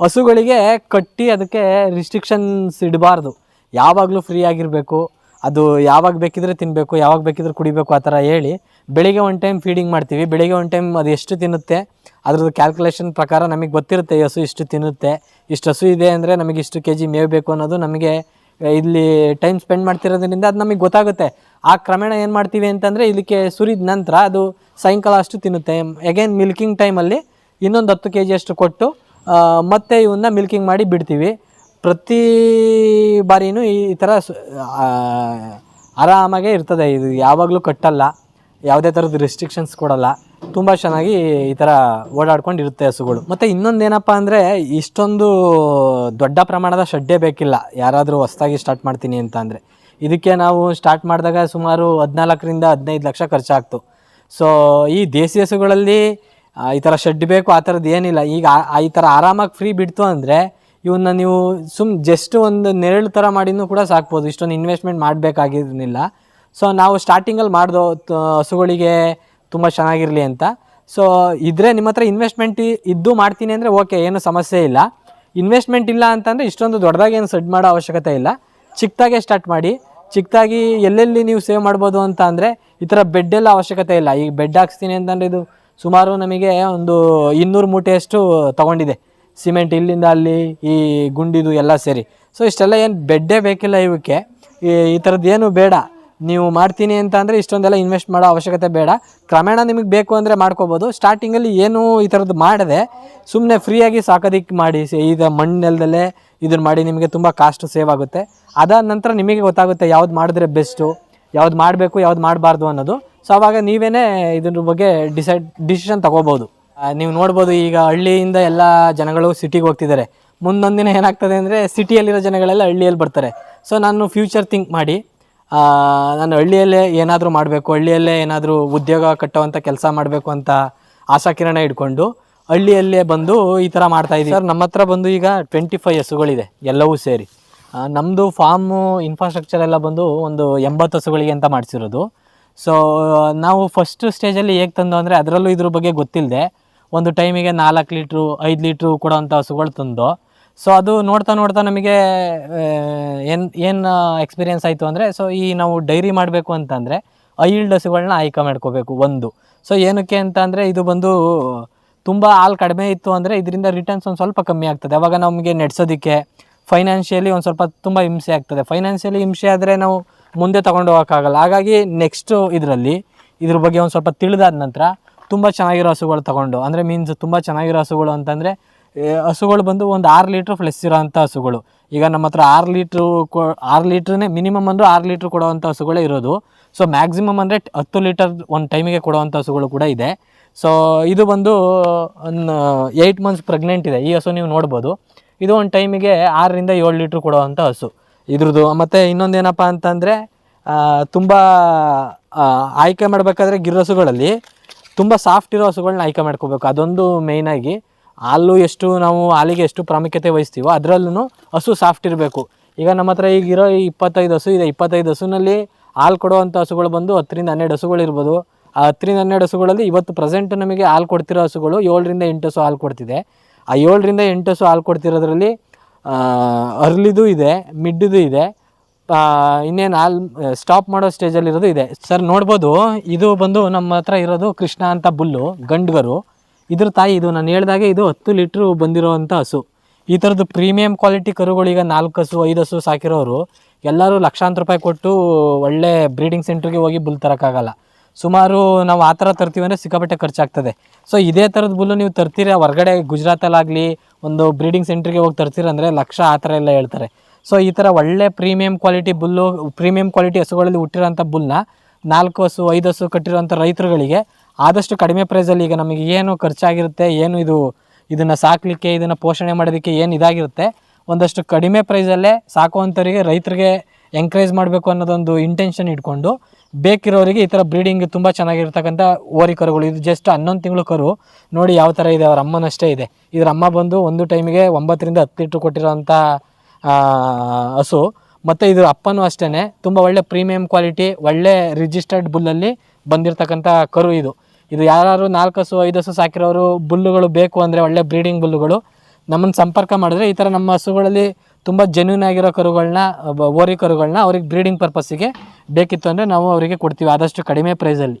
ಹಸುಗಳಿಗೆ ಕಟ್ಟಿ ಅದಕ್ಕೆ ರಿಸ್ಟ್ರಿಕ್ಷನ್ಸ್ ಇಡಬಾರ್ದು. ಯಾವಾಗಲೂ ಫ್ರೀ ಆಗಿರಬೇಕು. ಅದು ಯಾವಾಗ ಬೇಕಿದ್ರೆ ತಿನ್ನಬೇಕು ಯಾವಾಗ ಬೇಕಿದ್ರೆ ಕುಡಿಬೇಕು ಆ ಥರ ಹೇಳಿ ಬೆಳಿಗ್ಗೆ ಒನ್ ಟೈಮ್ ಫೀಡಿಂಗ್ ಮಾಡ್ತೀವಿ. ಬೆಳಿಗ್ಗೆ ಒನ್ ಟೈಮ್ ಅದು ಎಷ್ಟು ತಿನ್ನುತ್ತೆ? ಅದ್ರದ್ದು ಕ್ಯಾಲ್ಕುಲೇಷನ್ ಪ್ರಕಾರ ನಮಗೆ ಗೊತ್ತಿರುತ್ತೆ ಹಸು ಇಷ್ಟು ತಿನ್ನುತ್ತೆ. ಇಷ್ಟು ಹಸು ಇದೆ ಅಂದರೆ ನಮಗೆ ಇಷ್ಟು ಕೆ ಜಿ ಮೇವು ಬೇಕು ಅನ್ನೋದು ನಮಗೆ ಇಲ್ಲಿ ಟೈಮ್ ಸ್ಪೆಂಡ್ ಮಾಡ್ತಿರೋದ್ರಿಂದ ಅದು ನಮಗೆ ಗೊತ್ತಾಗುತ್ತೆ. ಆ ಕ್ರಮೇಣ ಏನು ಮಾಡ್ತೀವಿ ಅಂತಂದರೆ ಇದಕ್ಕೆ ಸುರಿದ ನಂತರ ಅದು ಸಾಯಂಕಾಲ ಅಷ್ಟು ತಿನ್ನುತ್ತೆ. ಎಗೇನ್ ಮಿಲ್ಕಿಂಗ್ ಟೈಮಲ್ಲಿ ಇನ್ನೊಂದು ಹತ್ತು ಕೆ ಜಿಯಷ್ಟು ಕೊಟ್ಟು ಮತ್ತೆ ಇವನ್ನ ಮಿಲ್ಕಿಂಗ್ ಮಾಡಿ ಬಿಡ್ತೀವಿ. ಪ್ರತಿ ಬಾರಿನೂ ಈ ಥರ ಆರಾಮಾಗೇ ಇರ್ತದೆ. ಇದು ಯಾವಾಗಲೂ ಕಟ್ಟಲ್ಲ. ಯಾವುದೇ ಥರದ ರೆಸ್ಟ್ರಿಕ್ಷನ್ಸ್ ಕೊಡಲ್ಲ. ತುಂಬ ಚೆನ್ನಾಗಿ ಈ ಥರ ಓಡಾಡ್ಕೊಂಡು ಇರುತ್ತೆ ಹಸುಗಳು. ಮತ್ತು ಇನ್ನೊಂದು ಏನಪ್ಪ ಅಂದರೆ ಇಷ್ಟೊಂದು ದೊಡ್ಡ ಪ್ರಮಾಣದ ಶಡ್ಡೆ ಬೇಕಿಲ್ಲ. ಯಾರಾದರೂ ಹೊಸ್ದಾಗಿ ಸ್ಟಾರ್ಟ್ ಮಾಡ್ತೀನಿ ಅಂತ ಅಂದರೆ. ಇದಕ್ಕೆ ನಾವು ಸ್ಟಾರ್ಟ್ ಮಾಡಿದಾಗ ಸುಮಾರು ಹದಿನಾಲ್ಕರಿಂದ ಹದಿನೈದು ಲಕ್ಷ ಖರ್ಚಾಗ್ತು. ಸೊ ಈ ದೇಸಿ ಹಸುಗಳಲ್ಲಿ ಈ ಥರ ಶೆಡ್ ಬೇಕು, ಆ ಥರದ್ದು ಏನಿಲ್ಲ. ಈಗ ಈ ಥರ ಆರಾಮಾಗಿ ಫ್ರೀ ಬಿಡ್ತು ಅಂದರೆ ಇವನ್ನ ನೀವು ಸುಮ್ ಜಸ್ಟ್ ಒಂದು ನೆರಳು ಥರ ಮಾಡಿನೂ ಕೂಡ ಸಾಕ್ಬೋದು. ಇಷ್ಟೊಂದು ಇನ್ವೆಸ್ಟ್ಮೆಂಟ್ ಮಾಡಬೇಕಾಗಿರಲಿಲ್ಲ. ಸೊ ನಾವು ಸ್ಟಾರ್ಟಿಂಗಲ್ಲಿ ಮಾಡ್ದೋ ಹಸುಗಳಿಗೆ ತುಂಬ ಚೆನ್ನಾಗಿರಲಿ ಅಂತ. ಸೊ ಇದ್ರೆ ನಿಮ್ಮ ಹತ್ರ ಇನ್ವೆಸ್ಟ್ಮೆಂಟ್ ಇದ್ದು ಮಾಡ್ತೀನಿ ಅಂದರೆ ಓಕೆ ಏನು ಸಮಸ್ಯೆ ಇಲ್ಲ. ಇನ್ವೆಸ್ಟ್ಮೆಂಟ್ ಇಲ್ಲ ಅಂತಂದರೆ ಇಷ್ಟೊಂದು ದೊಡ್ಡದಾಗಿ ಏನು ಸೆಡ್ ಮಾಡೋ ಅವಶ್ಯಕತೆ ಇಲ್ಲ. ಚಿಕ್ಕದಾಗೆ ಸ್ಟಾರ್ಟ್ ಮಾಡಿ. ಚಿಕ್ಕದಾಗಿ ಎಲ್ಲೆಲ್ಲಿ ನೀವು ಸೇವ್ ಮಾಡ್ಬೋದು ಅಂತ ಅಂದರೆ ಈ ಥರ ಬೆಡ್ ಎಲ್ಲ ಅವಶ್ಯಕತೆ ಇಲ್ಲ. ಈಗ ಬೆಡ್ ಹಾಕ್ಸ್ತೀನಿ ಅಂತಂದರೆ ಇದು ಸುಮಾರು ನಮಗೆ ಒಂದು ಇನ್ನೂರು ಮೂಟೆಯಷ್ಟು ತೊಗೊಂಡಿದೆ. ಸಿಮೆಂಟ್ ಇಲ್ಲಿಂದ ಅಲ್ಲಿ ಈ ಗುಂಡಿದು ಎಲ್ಲ ಸೇರಿ. ಸೊ ಇಷ್ಟೆಲ್ಲ ಏನು ಬೆಡ್ಡೇ ಬೇಕಿಲ್ಲ ಇವಕ್ಕೆ ಈ ಥರದ್ದು ಏನು ಬೇಡ. ನೀವು ಮಾಡ್ತೀನಿ ಅಂತ ಅಂದರೆ ಇಷ್ಟೊಂದೆಲ್ಲ ಇನ್ವೆಸ್ಟ್ ಮಾಡೋ ಅವಶ್ಯಕತೆ ಬೇಡ. ಕ್ರಮೇಣ ನಿಮಗೆ ಬೇಕು ಅಂದರೆ ಮಾಡ್ಕೋಬೋದು. ಸ್ಟಾರ್ಟಿಂಗಲ್ಲಿ ಏನು ಈ ಥರದ್ದು ಮಾಡದೆ ಸುಮ್ಮನೆ ಫ್ರೀಯಾಗಿ ಸಾಕೋದಿಕ್ಕೆ ಮಾಡಿ ಈಗ ಮಣ್ಣು ನೆಲದಲ್ಲೇ ಇದನ್ನು ಮಾಡಿ ನಿಮಗೆ ತುಂಬ ಕಾಸ್ಟ್ ಸೇವ್ ಆಗುತ್ತೆ. ಅದಾದ ನಂತರ ನಿಮಗೆ ಗೊತ್ತಾಗುತ್ತೆ ಯಾವ್ದು ಮಾಡಿದ್ರೆ ಬೆಸ್ಟು, ಯಾವ್ದು ಮಾಡಬೇಕು, ಯಾವ್ದು ಮಾಡಬಾರ್ದು ಅನ್ನೋದು. ಸೊ ಅವಾಗ ನೀವೇ ಇದ್ರ ಬಗ್ಗೆ ಡಿಸೈಡ್, ಡಿಸಿಷನ್ ತಗೋಬೋದು. ನೀವು ನೋಡ್ಬೋದು ಈಗ ಹಳ್ಳಿಯಿಂದ ಎಲ್ಲ ಜನಗಳು ಸಿಟಿಗೆ ಹೋಗ್ತಿದ್ದಾರೆ. ಮುಂದೊಂದಿನ ಏನಾಗ್ತದೆ ಅಂದರೆ ಸಿಟಿಯಲ್ಲಿರೋ ಜನಗಳೆಲ್ಲ ಹಳ್ಳಿಯಲ್ಲಿ ಬರ್ತಾರೆ. ಸೊ ನಾನು ಫ್ಯೂಚರ್ ಥಿಂಕ್ ಮಾಡಿ ನಾನು ಹಳ್ಳಿಯಲ್ಲೇ ಏನಾದರೂ ಮಾಡಬೇಕು, ಹಳ್ಳಿಯಲ್ಲೇ ಏನಾದರೂ ಉದ್ಯೋಗ ಕಟ್ಟುವಂಥ ಕೆಲಸ ಮಾಡಬೇಕು ಅಂತ ಆಶಾಕಿರಣ ಇಟ್ಕೊಂಡು ಹಳ್ಳಿಯಲ್ಲೇ ಬಂದು ಈ ಥರ ಮಾಡ್ತಾ ಇದ್ದೀವಿ ಸರ್ ನಮ್ಮ ಹತ್ರ ಬಂದು ಈಗ ಟ್ವೆಂಟಿ ಫೈವ್ ಹಸುಗಳಿದೆ ಎಲ್ಲವೂ ಸೇರಿ. ನಮ್ಮದು ಫಾರ್ಮು ಇನ್ಫ್ರಾಸ್ಟ್ರಕ್ಚರ್ ಎಲ್ಲ ಬಂದು ಒಂದು ಎಂಬತ್ತು ಹಸುಗಳಿಗೆ ಅಂತ ಮಾಡಿಸಿರೋದು. ಸೊ ನಾವು ಫಸ್ಟ್ ಸ್ಟೇಜಲ್ಲಿ ಹೇಗೆ ತಂದು ಅಂದರೆ ಅದರಲ್ಲೂ ಇದ್ರ ಬಗ್ಗೆ ಗೊತ್ತಿಲ್ಲದೆ ಒಂದು ಟೈಮಿಗೆ ನಾಲ್ಕು ಲೀಟ್ರು, ಐದು ಲೀಟ್ರು ಕೊಡೋವಂಥ ಹಸುಗಳು ತಂದು. ಸೊ ಅದು ನೋಡ್ತಾ ನೋಡ್ತಾ ನಮಗೆ ಏನು ಏನು ಎಕ್ಸ್ಪೀರಿಯೆನ್ಸ್ ಆಯಿತು ಅಂದರೆ ಸೊ ಈ ನಾವು ಡೈರಿ ಮಾಡಬೇಕು ಅಂತಂದರೆ ಐಲ್ಡ್ ಹಸುಗಳನ್ನ ಆಯ್ಕೆ ಮಾಡ್ಕೋಬೇಕು, ಒಂದು. ಸೊ ಏನಕ್ಕೆ ಅಂತ ಅಂದರೆ ಇದು ಬಂದು ತುಂಬ ಹಾಲು ಕಡಿಮೆ ಇತ್ತು ಅಂದರೆ ಇದರಿಂದ ರಿಟರ್ನ್ಸ್ ಒಂದು ಸ್ವಲ್ಪ ಕಮ್ಮಿ ಆಗ್ತದೆ. ಅವಾಗ ನಮಗೆ ನಡೆಸೋದಕ್ಕೆ ಫೈನಾನ್ಷಿಯಲಿ ಒಂದು ಸ್ವಲ್ಪ ತುಂಬ ಹಿಂಸೆ ಆಗ್ತದೆ. ಫೈನಾನ್ಷಿಯಲಿ ಹಿಂಸೆ ಆದರೆ ನಾವು ಮುಂದೆ ತೊಗೊಂಡು ಹೋಗೋಕ್ಕಾಗಲ್ಲ. ಹಾಗಾಗಿ ನೆಕ್ಸ್ಟು ಇದರಲ್ಲಿ ಇದ್ರ ಬಗ್ಗೆ ಒಂದು ಸ್ವಲ್ಪ ತಿಳಿದಾದ ನಂತರ ತುಂಬ ಚೆನ್ನಾಗಿರೋ ಹಸುಗಳು ತೊಗೊಂಡು, ಅಂದರೆ ಮೀನ್ಸ್ ತುಂಬ ಚೆನ್ನಾಗಿರೋ ಹಸುಗಳು ಅಂತಂದರೆ ಹಸುಗಳು ಬಂದು ಒಂದು ಆರು ಲೀಟ್ರ್ ಫ್ಲೆಸ್ ಇರೋವಂಥ ಹಸುಗಳು. ಈಗ ನಮ್ಮ ಹತ್ರ ಆರು ಲೀಟ್ರು ಕೊ, ಆರು ಲೀಟ್ರನ್ನೇ ಮಿನಿಮಮ್ ಅಂದರೂ ಆರು ಲೀಟ್ರ್ ಕೊಡೋವಂಥ ಹಸುಗಳೇ ಇರೋದು. ಸೊ ಮ್ಯಾಕ್ಸಿಮಮ್ ಅಂದರೆ ಹತ್ತು ಲೀಟರ್ ಒಂದು ಟೈಮಿಗೆ ಕೊಡೋವಂಥ ಹಸುಗಳು ಕೂಡ ಇದೆ. ಸೊ ಇದು ಬಂದು ಒಂದು ಏಯ್ಟ್ ಮಂತ್ಸ್ ಪ್ರೆಗ್ನೆಂಟ್ ಇದೆ. ಈ ಹಸು ನೀವು ನೋಡ್ಬೋದು. ಇದು ಒಂದು ಟೈಮಿಗೆ ಆರರಿಂದ ಏಳು ಲೀಟ್ರ್ ಕೊಡುವಂಥ ಹಸು. ಇದ್ರದ್ದು ಮತ್ತು ಇನ್ನೊಂದೇನಪ್ಪ ಅಂತಂದರೆ ತುಂಬ ಆಯ್ಕೆ ಮಾಡಬೇಕಾದ್ರೆ ಗಿರ್ರಸುಗಳಲ್ಲಿ ತುಂಬ ಸಾಫ್ಟ್ ಇರೋ ಹಸುಗಳನ್ನ ಆಯ್ಕೆ ಮಾಡ್ಕೋಬೇಕು. ಅದೊಂದು ಮೇಯ್ನಾಗಿ ಹಾಲು ಎಷ್ಟು ನಾವು ಹಾಲಿಗೆ ಎಷ್ಟು ಪ್ರಾಮುಖ್ಯತೆ ವಹಿಸ್ತೀವೋ ಅದರಲ್ಲೂ ಹಸು ಸಾಫ್ಟ್ ಇರಬೇಕು. ಈಗ ನಮ್ಮ ಹತ್ರ ಈಗಿರೋ ಈ ಇಪ್ಪತ್ತೈದು ಹಸು ಇದೆ. ಇಪ್ಪತ್ತೈದು ಹಸುನಲ್ಲಿ ಹಾಲು ಕೊಡುವಂಥ ಹಸುಗಳು ಬಂದು ಹತ್ತರಿಂದ ಹನ್ನೆರಡು ಹಸುಗಳು ಇರ್ಬೋದು. ಆ ಹತ್ತರಿಂದ ಹನ್ನೆರಡು ಹಸುಗಳಲ್ಲಿ ಇವತ್ತು ಪ್ರೆಸೆಂಟ್ ನಮಗೆ ಹಾಲು ಕೊಡ್ತಿರೋ ಹಸುಗಳು ಏಳರಿಂದ ಎಂಟು ಹಸು ಹಾಲು ಕೊಡ್ತಿದೆ. ಆ ಏಳರಿಂದ ಎಂಟು ಹಸು ಹಾಲು ಕೊಡ್ತಿರೋದ್ರಲ್ಲಿ ಅರ್ಲಿದು ಇದೆ ಮಿಡ್ದು ಇದೆ ಇನ್ನೇನು ಹಾಲು, ಸ್ಟಾಪ್ ಮಾಡೋ ಸ್ಟೇಜಲ್ಲಿರೋದು ಇದೆ. ಸರ್, ನೋಡ್ಬೋದು, ಇದು ಬಂದು ನಮ್ಮ ಹತ್ರ ಇರೋದು ಕೃಷ್ಣ ಅಂತ ಬುಲ್ಲು, ಗಂಡುಗರು. ಇದ್ರ ತಾಯಿ ಇದು, ನಾನು ಹೇಳ್ದಾಗೆ ಇದು ಹತ್ತು ಲೀಟ್ರು ಬಂದಿರೋವಂಥ ಹಸು. ಈ ಥರದ್ದು ಪ್ರೀಮಿಯಂ ಕ್ವಾಲಿಟಿ ಕರುಗಳೀಗ ನಾಲ್ಕು ಹಸು, ಐದು ಹಸು ಸಾಕಿರೋರು, ಎಲ್ಲರೂ ಲಕ್ಷಾಂತರ ರೂಪಾಯಿ ಕೊಟ್ಟು ಒಳ್ಳೆ ಬ್ರೀಡಿಂಗ್ ಸೆಂಟ್ರಿಗೆ ಹೋಗಿ ಬುಲ್ ತರೋಕ್ಕಾಗಲ್ಲ. ಸುಮಾರು ನಾವು ಆ ಥರ ತರ್ತೀವಿ ಅಂದರೆ ಸಿಕ್ಕಾಪಟ್ಟೆ ಖರ್ಚಾಗ್ತದೆ. ಸೊ ಇದೇ ಥರದ ಬುಲ್ಲು ನೀವು ತರ್ತೀರಿ? ಹೊರಗಡೆ ಗುಜರಾತಲ್ಲಾಗಲಿ ಒಂದು ಬ್ರೀಡಿಂಗ್ ಸೆಂಟ್ರಿಗೆ ಹೋಗಿ ತರ್ತೀರಂದರೆ ಲಕ್ಷ ಆ ಥರ ಎಲ್ಲ ಹೇಳ್ತಾರೆ. ಸೊ ಈ ಥರ ಒಳ್ಳೆ premium quality bull premium quality ಹಸುಗಳಲ್ಲಿ ಹುಟ್ಟಿರೋಂಥ ಬುಲ್ನ ನಾಲ್ಕು ಹಸು, ಐದು ಹಸು ಕಟ್ಟಿರುವಂಥ ರೈತರುಗಳಿಗೆ ಆದಷ್ಟು ಕಡಿಮೆ ಪ್ರೈಸಲ್ಲಿ ಈಗ ನಮಗೆ ಏನು ಖರ್ಚಾಗಿರುತ್ತೆ, ಏನು ಇದು, ಇದನ್ನು ಸಾಕಲಿಕ್ಕೆ, ಇದನ್ನು ಪೋಷಣೆ ಮಾಡೋದಕ್ಕೆ ಏನು ಇದಾಗಿರುತ್ತೆ ಒಂದಷ್ಟು ಕಡಿಮೆ ಪ್ರೈಸಲ್ಲೇ ಸಾಕುವಂಥವರಿಗೆ ರೈತರಿಗೆ ಎಂಕರೇಜ್ ಮಾಡಬೇಕು ಅನ್ನೋದೊಂದು ಇಂಟೆನ್ಷನ್ ಇಟ್ಕೊಂಡು ಬೇಕಿರೋರಿಗೆ ಈ ಥರ ಬ್ರೀಡಿಂಗ್ ತುಂಬ ಚೆನ್ನಾಗಿರ್ತಕ್ಕಂಥ ಓರಿ ಕರುಗಳು. ಇದು ಜಸ್ಟ್ ಹನ್ನೊಂದು ತಿಂಗಳು ಕರು. ನೋಡಿ ಯಾವ ಥರ ಇದೆ, ಅವ್ರ ಅಮ್ಮನಷ್ಟೇ ಇದೆ. ಇದ್ರ ಅಮ್ಮ ಬಂದು ಒಂದು ಟೈಮಿಗೆ ಒಂಬತ್ತರಿಂದ ಹತ್ತು ಲೀಟ್ರ್ ಕೊಟ್ಟಿರೋಂಥ ಹಸು. ಮತ್ತು ಇದ್ರ ಅಪ್ಪನೂ ಅಷ್ಟೇ ತುಂಬ ಒಳ್ಳೆ ಪ್ರೀಮಿಯಂ ಕ್ವಾಲಿಟಿ ಒಳ್ಳೆ ರಿಜಿಸ್ಟರ್ಡ್ ಬುಲ್ಲಲ್ಲಿ ಬಂದಿರತಕ್ಕಂಥ ಕರು ಇದು. ಇದು ಯಾರು ನಾಲ್ಕು ಹಸು, ಐದು ಹಸು ಸಾಕಿರೋರು ಬುಲ್ಲುಗಳು ಬೇಕು ಅಂದರೆ ಒಳ್ಳೆ ಬ್ರೀಡಿಂಗ್ ಬುಲ್ಲುಗಳು. ನಮ್ಮನ್ನು ಸಂಪರ್ಕ ಮಾಡಿದ್ರೆ ಈ ಥರ ನಮ್ಮ ಹಸುಗಳಲ್ಲಿ ತುಂಬ ಜೆನ್ಯೂನ್ ಆಗಿರೋ ಕರುಗಳನ್ನ ಓರಿ ಕರುಗಳನ್ನ ಅವ್ರಿಗೆ ಬ್ರೀಡಿಂಗ್ ಪರ್ಪಸ್ಸಿಗೆ ಬೇಕಿತ್ತು ಅಂದರೆ ನಾವು ಅವರಿಗೆ ಕೊಡ್ತೀವಿ ಆದಷ್ಟು ಕಡಿಮೆ ಪ್ರೈಸಲ್ಲಿ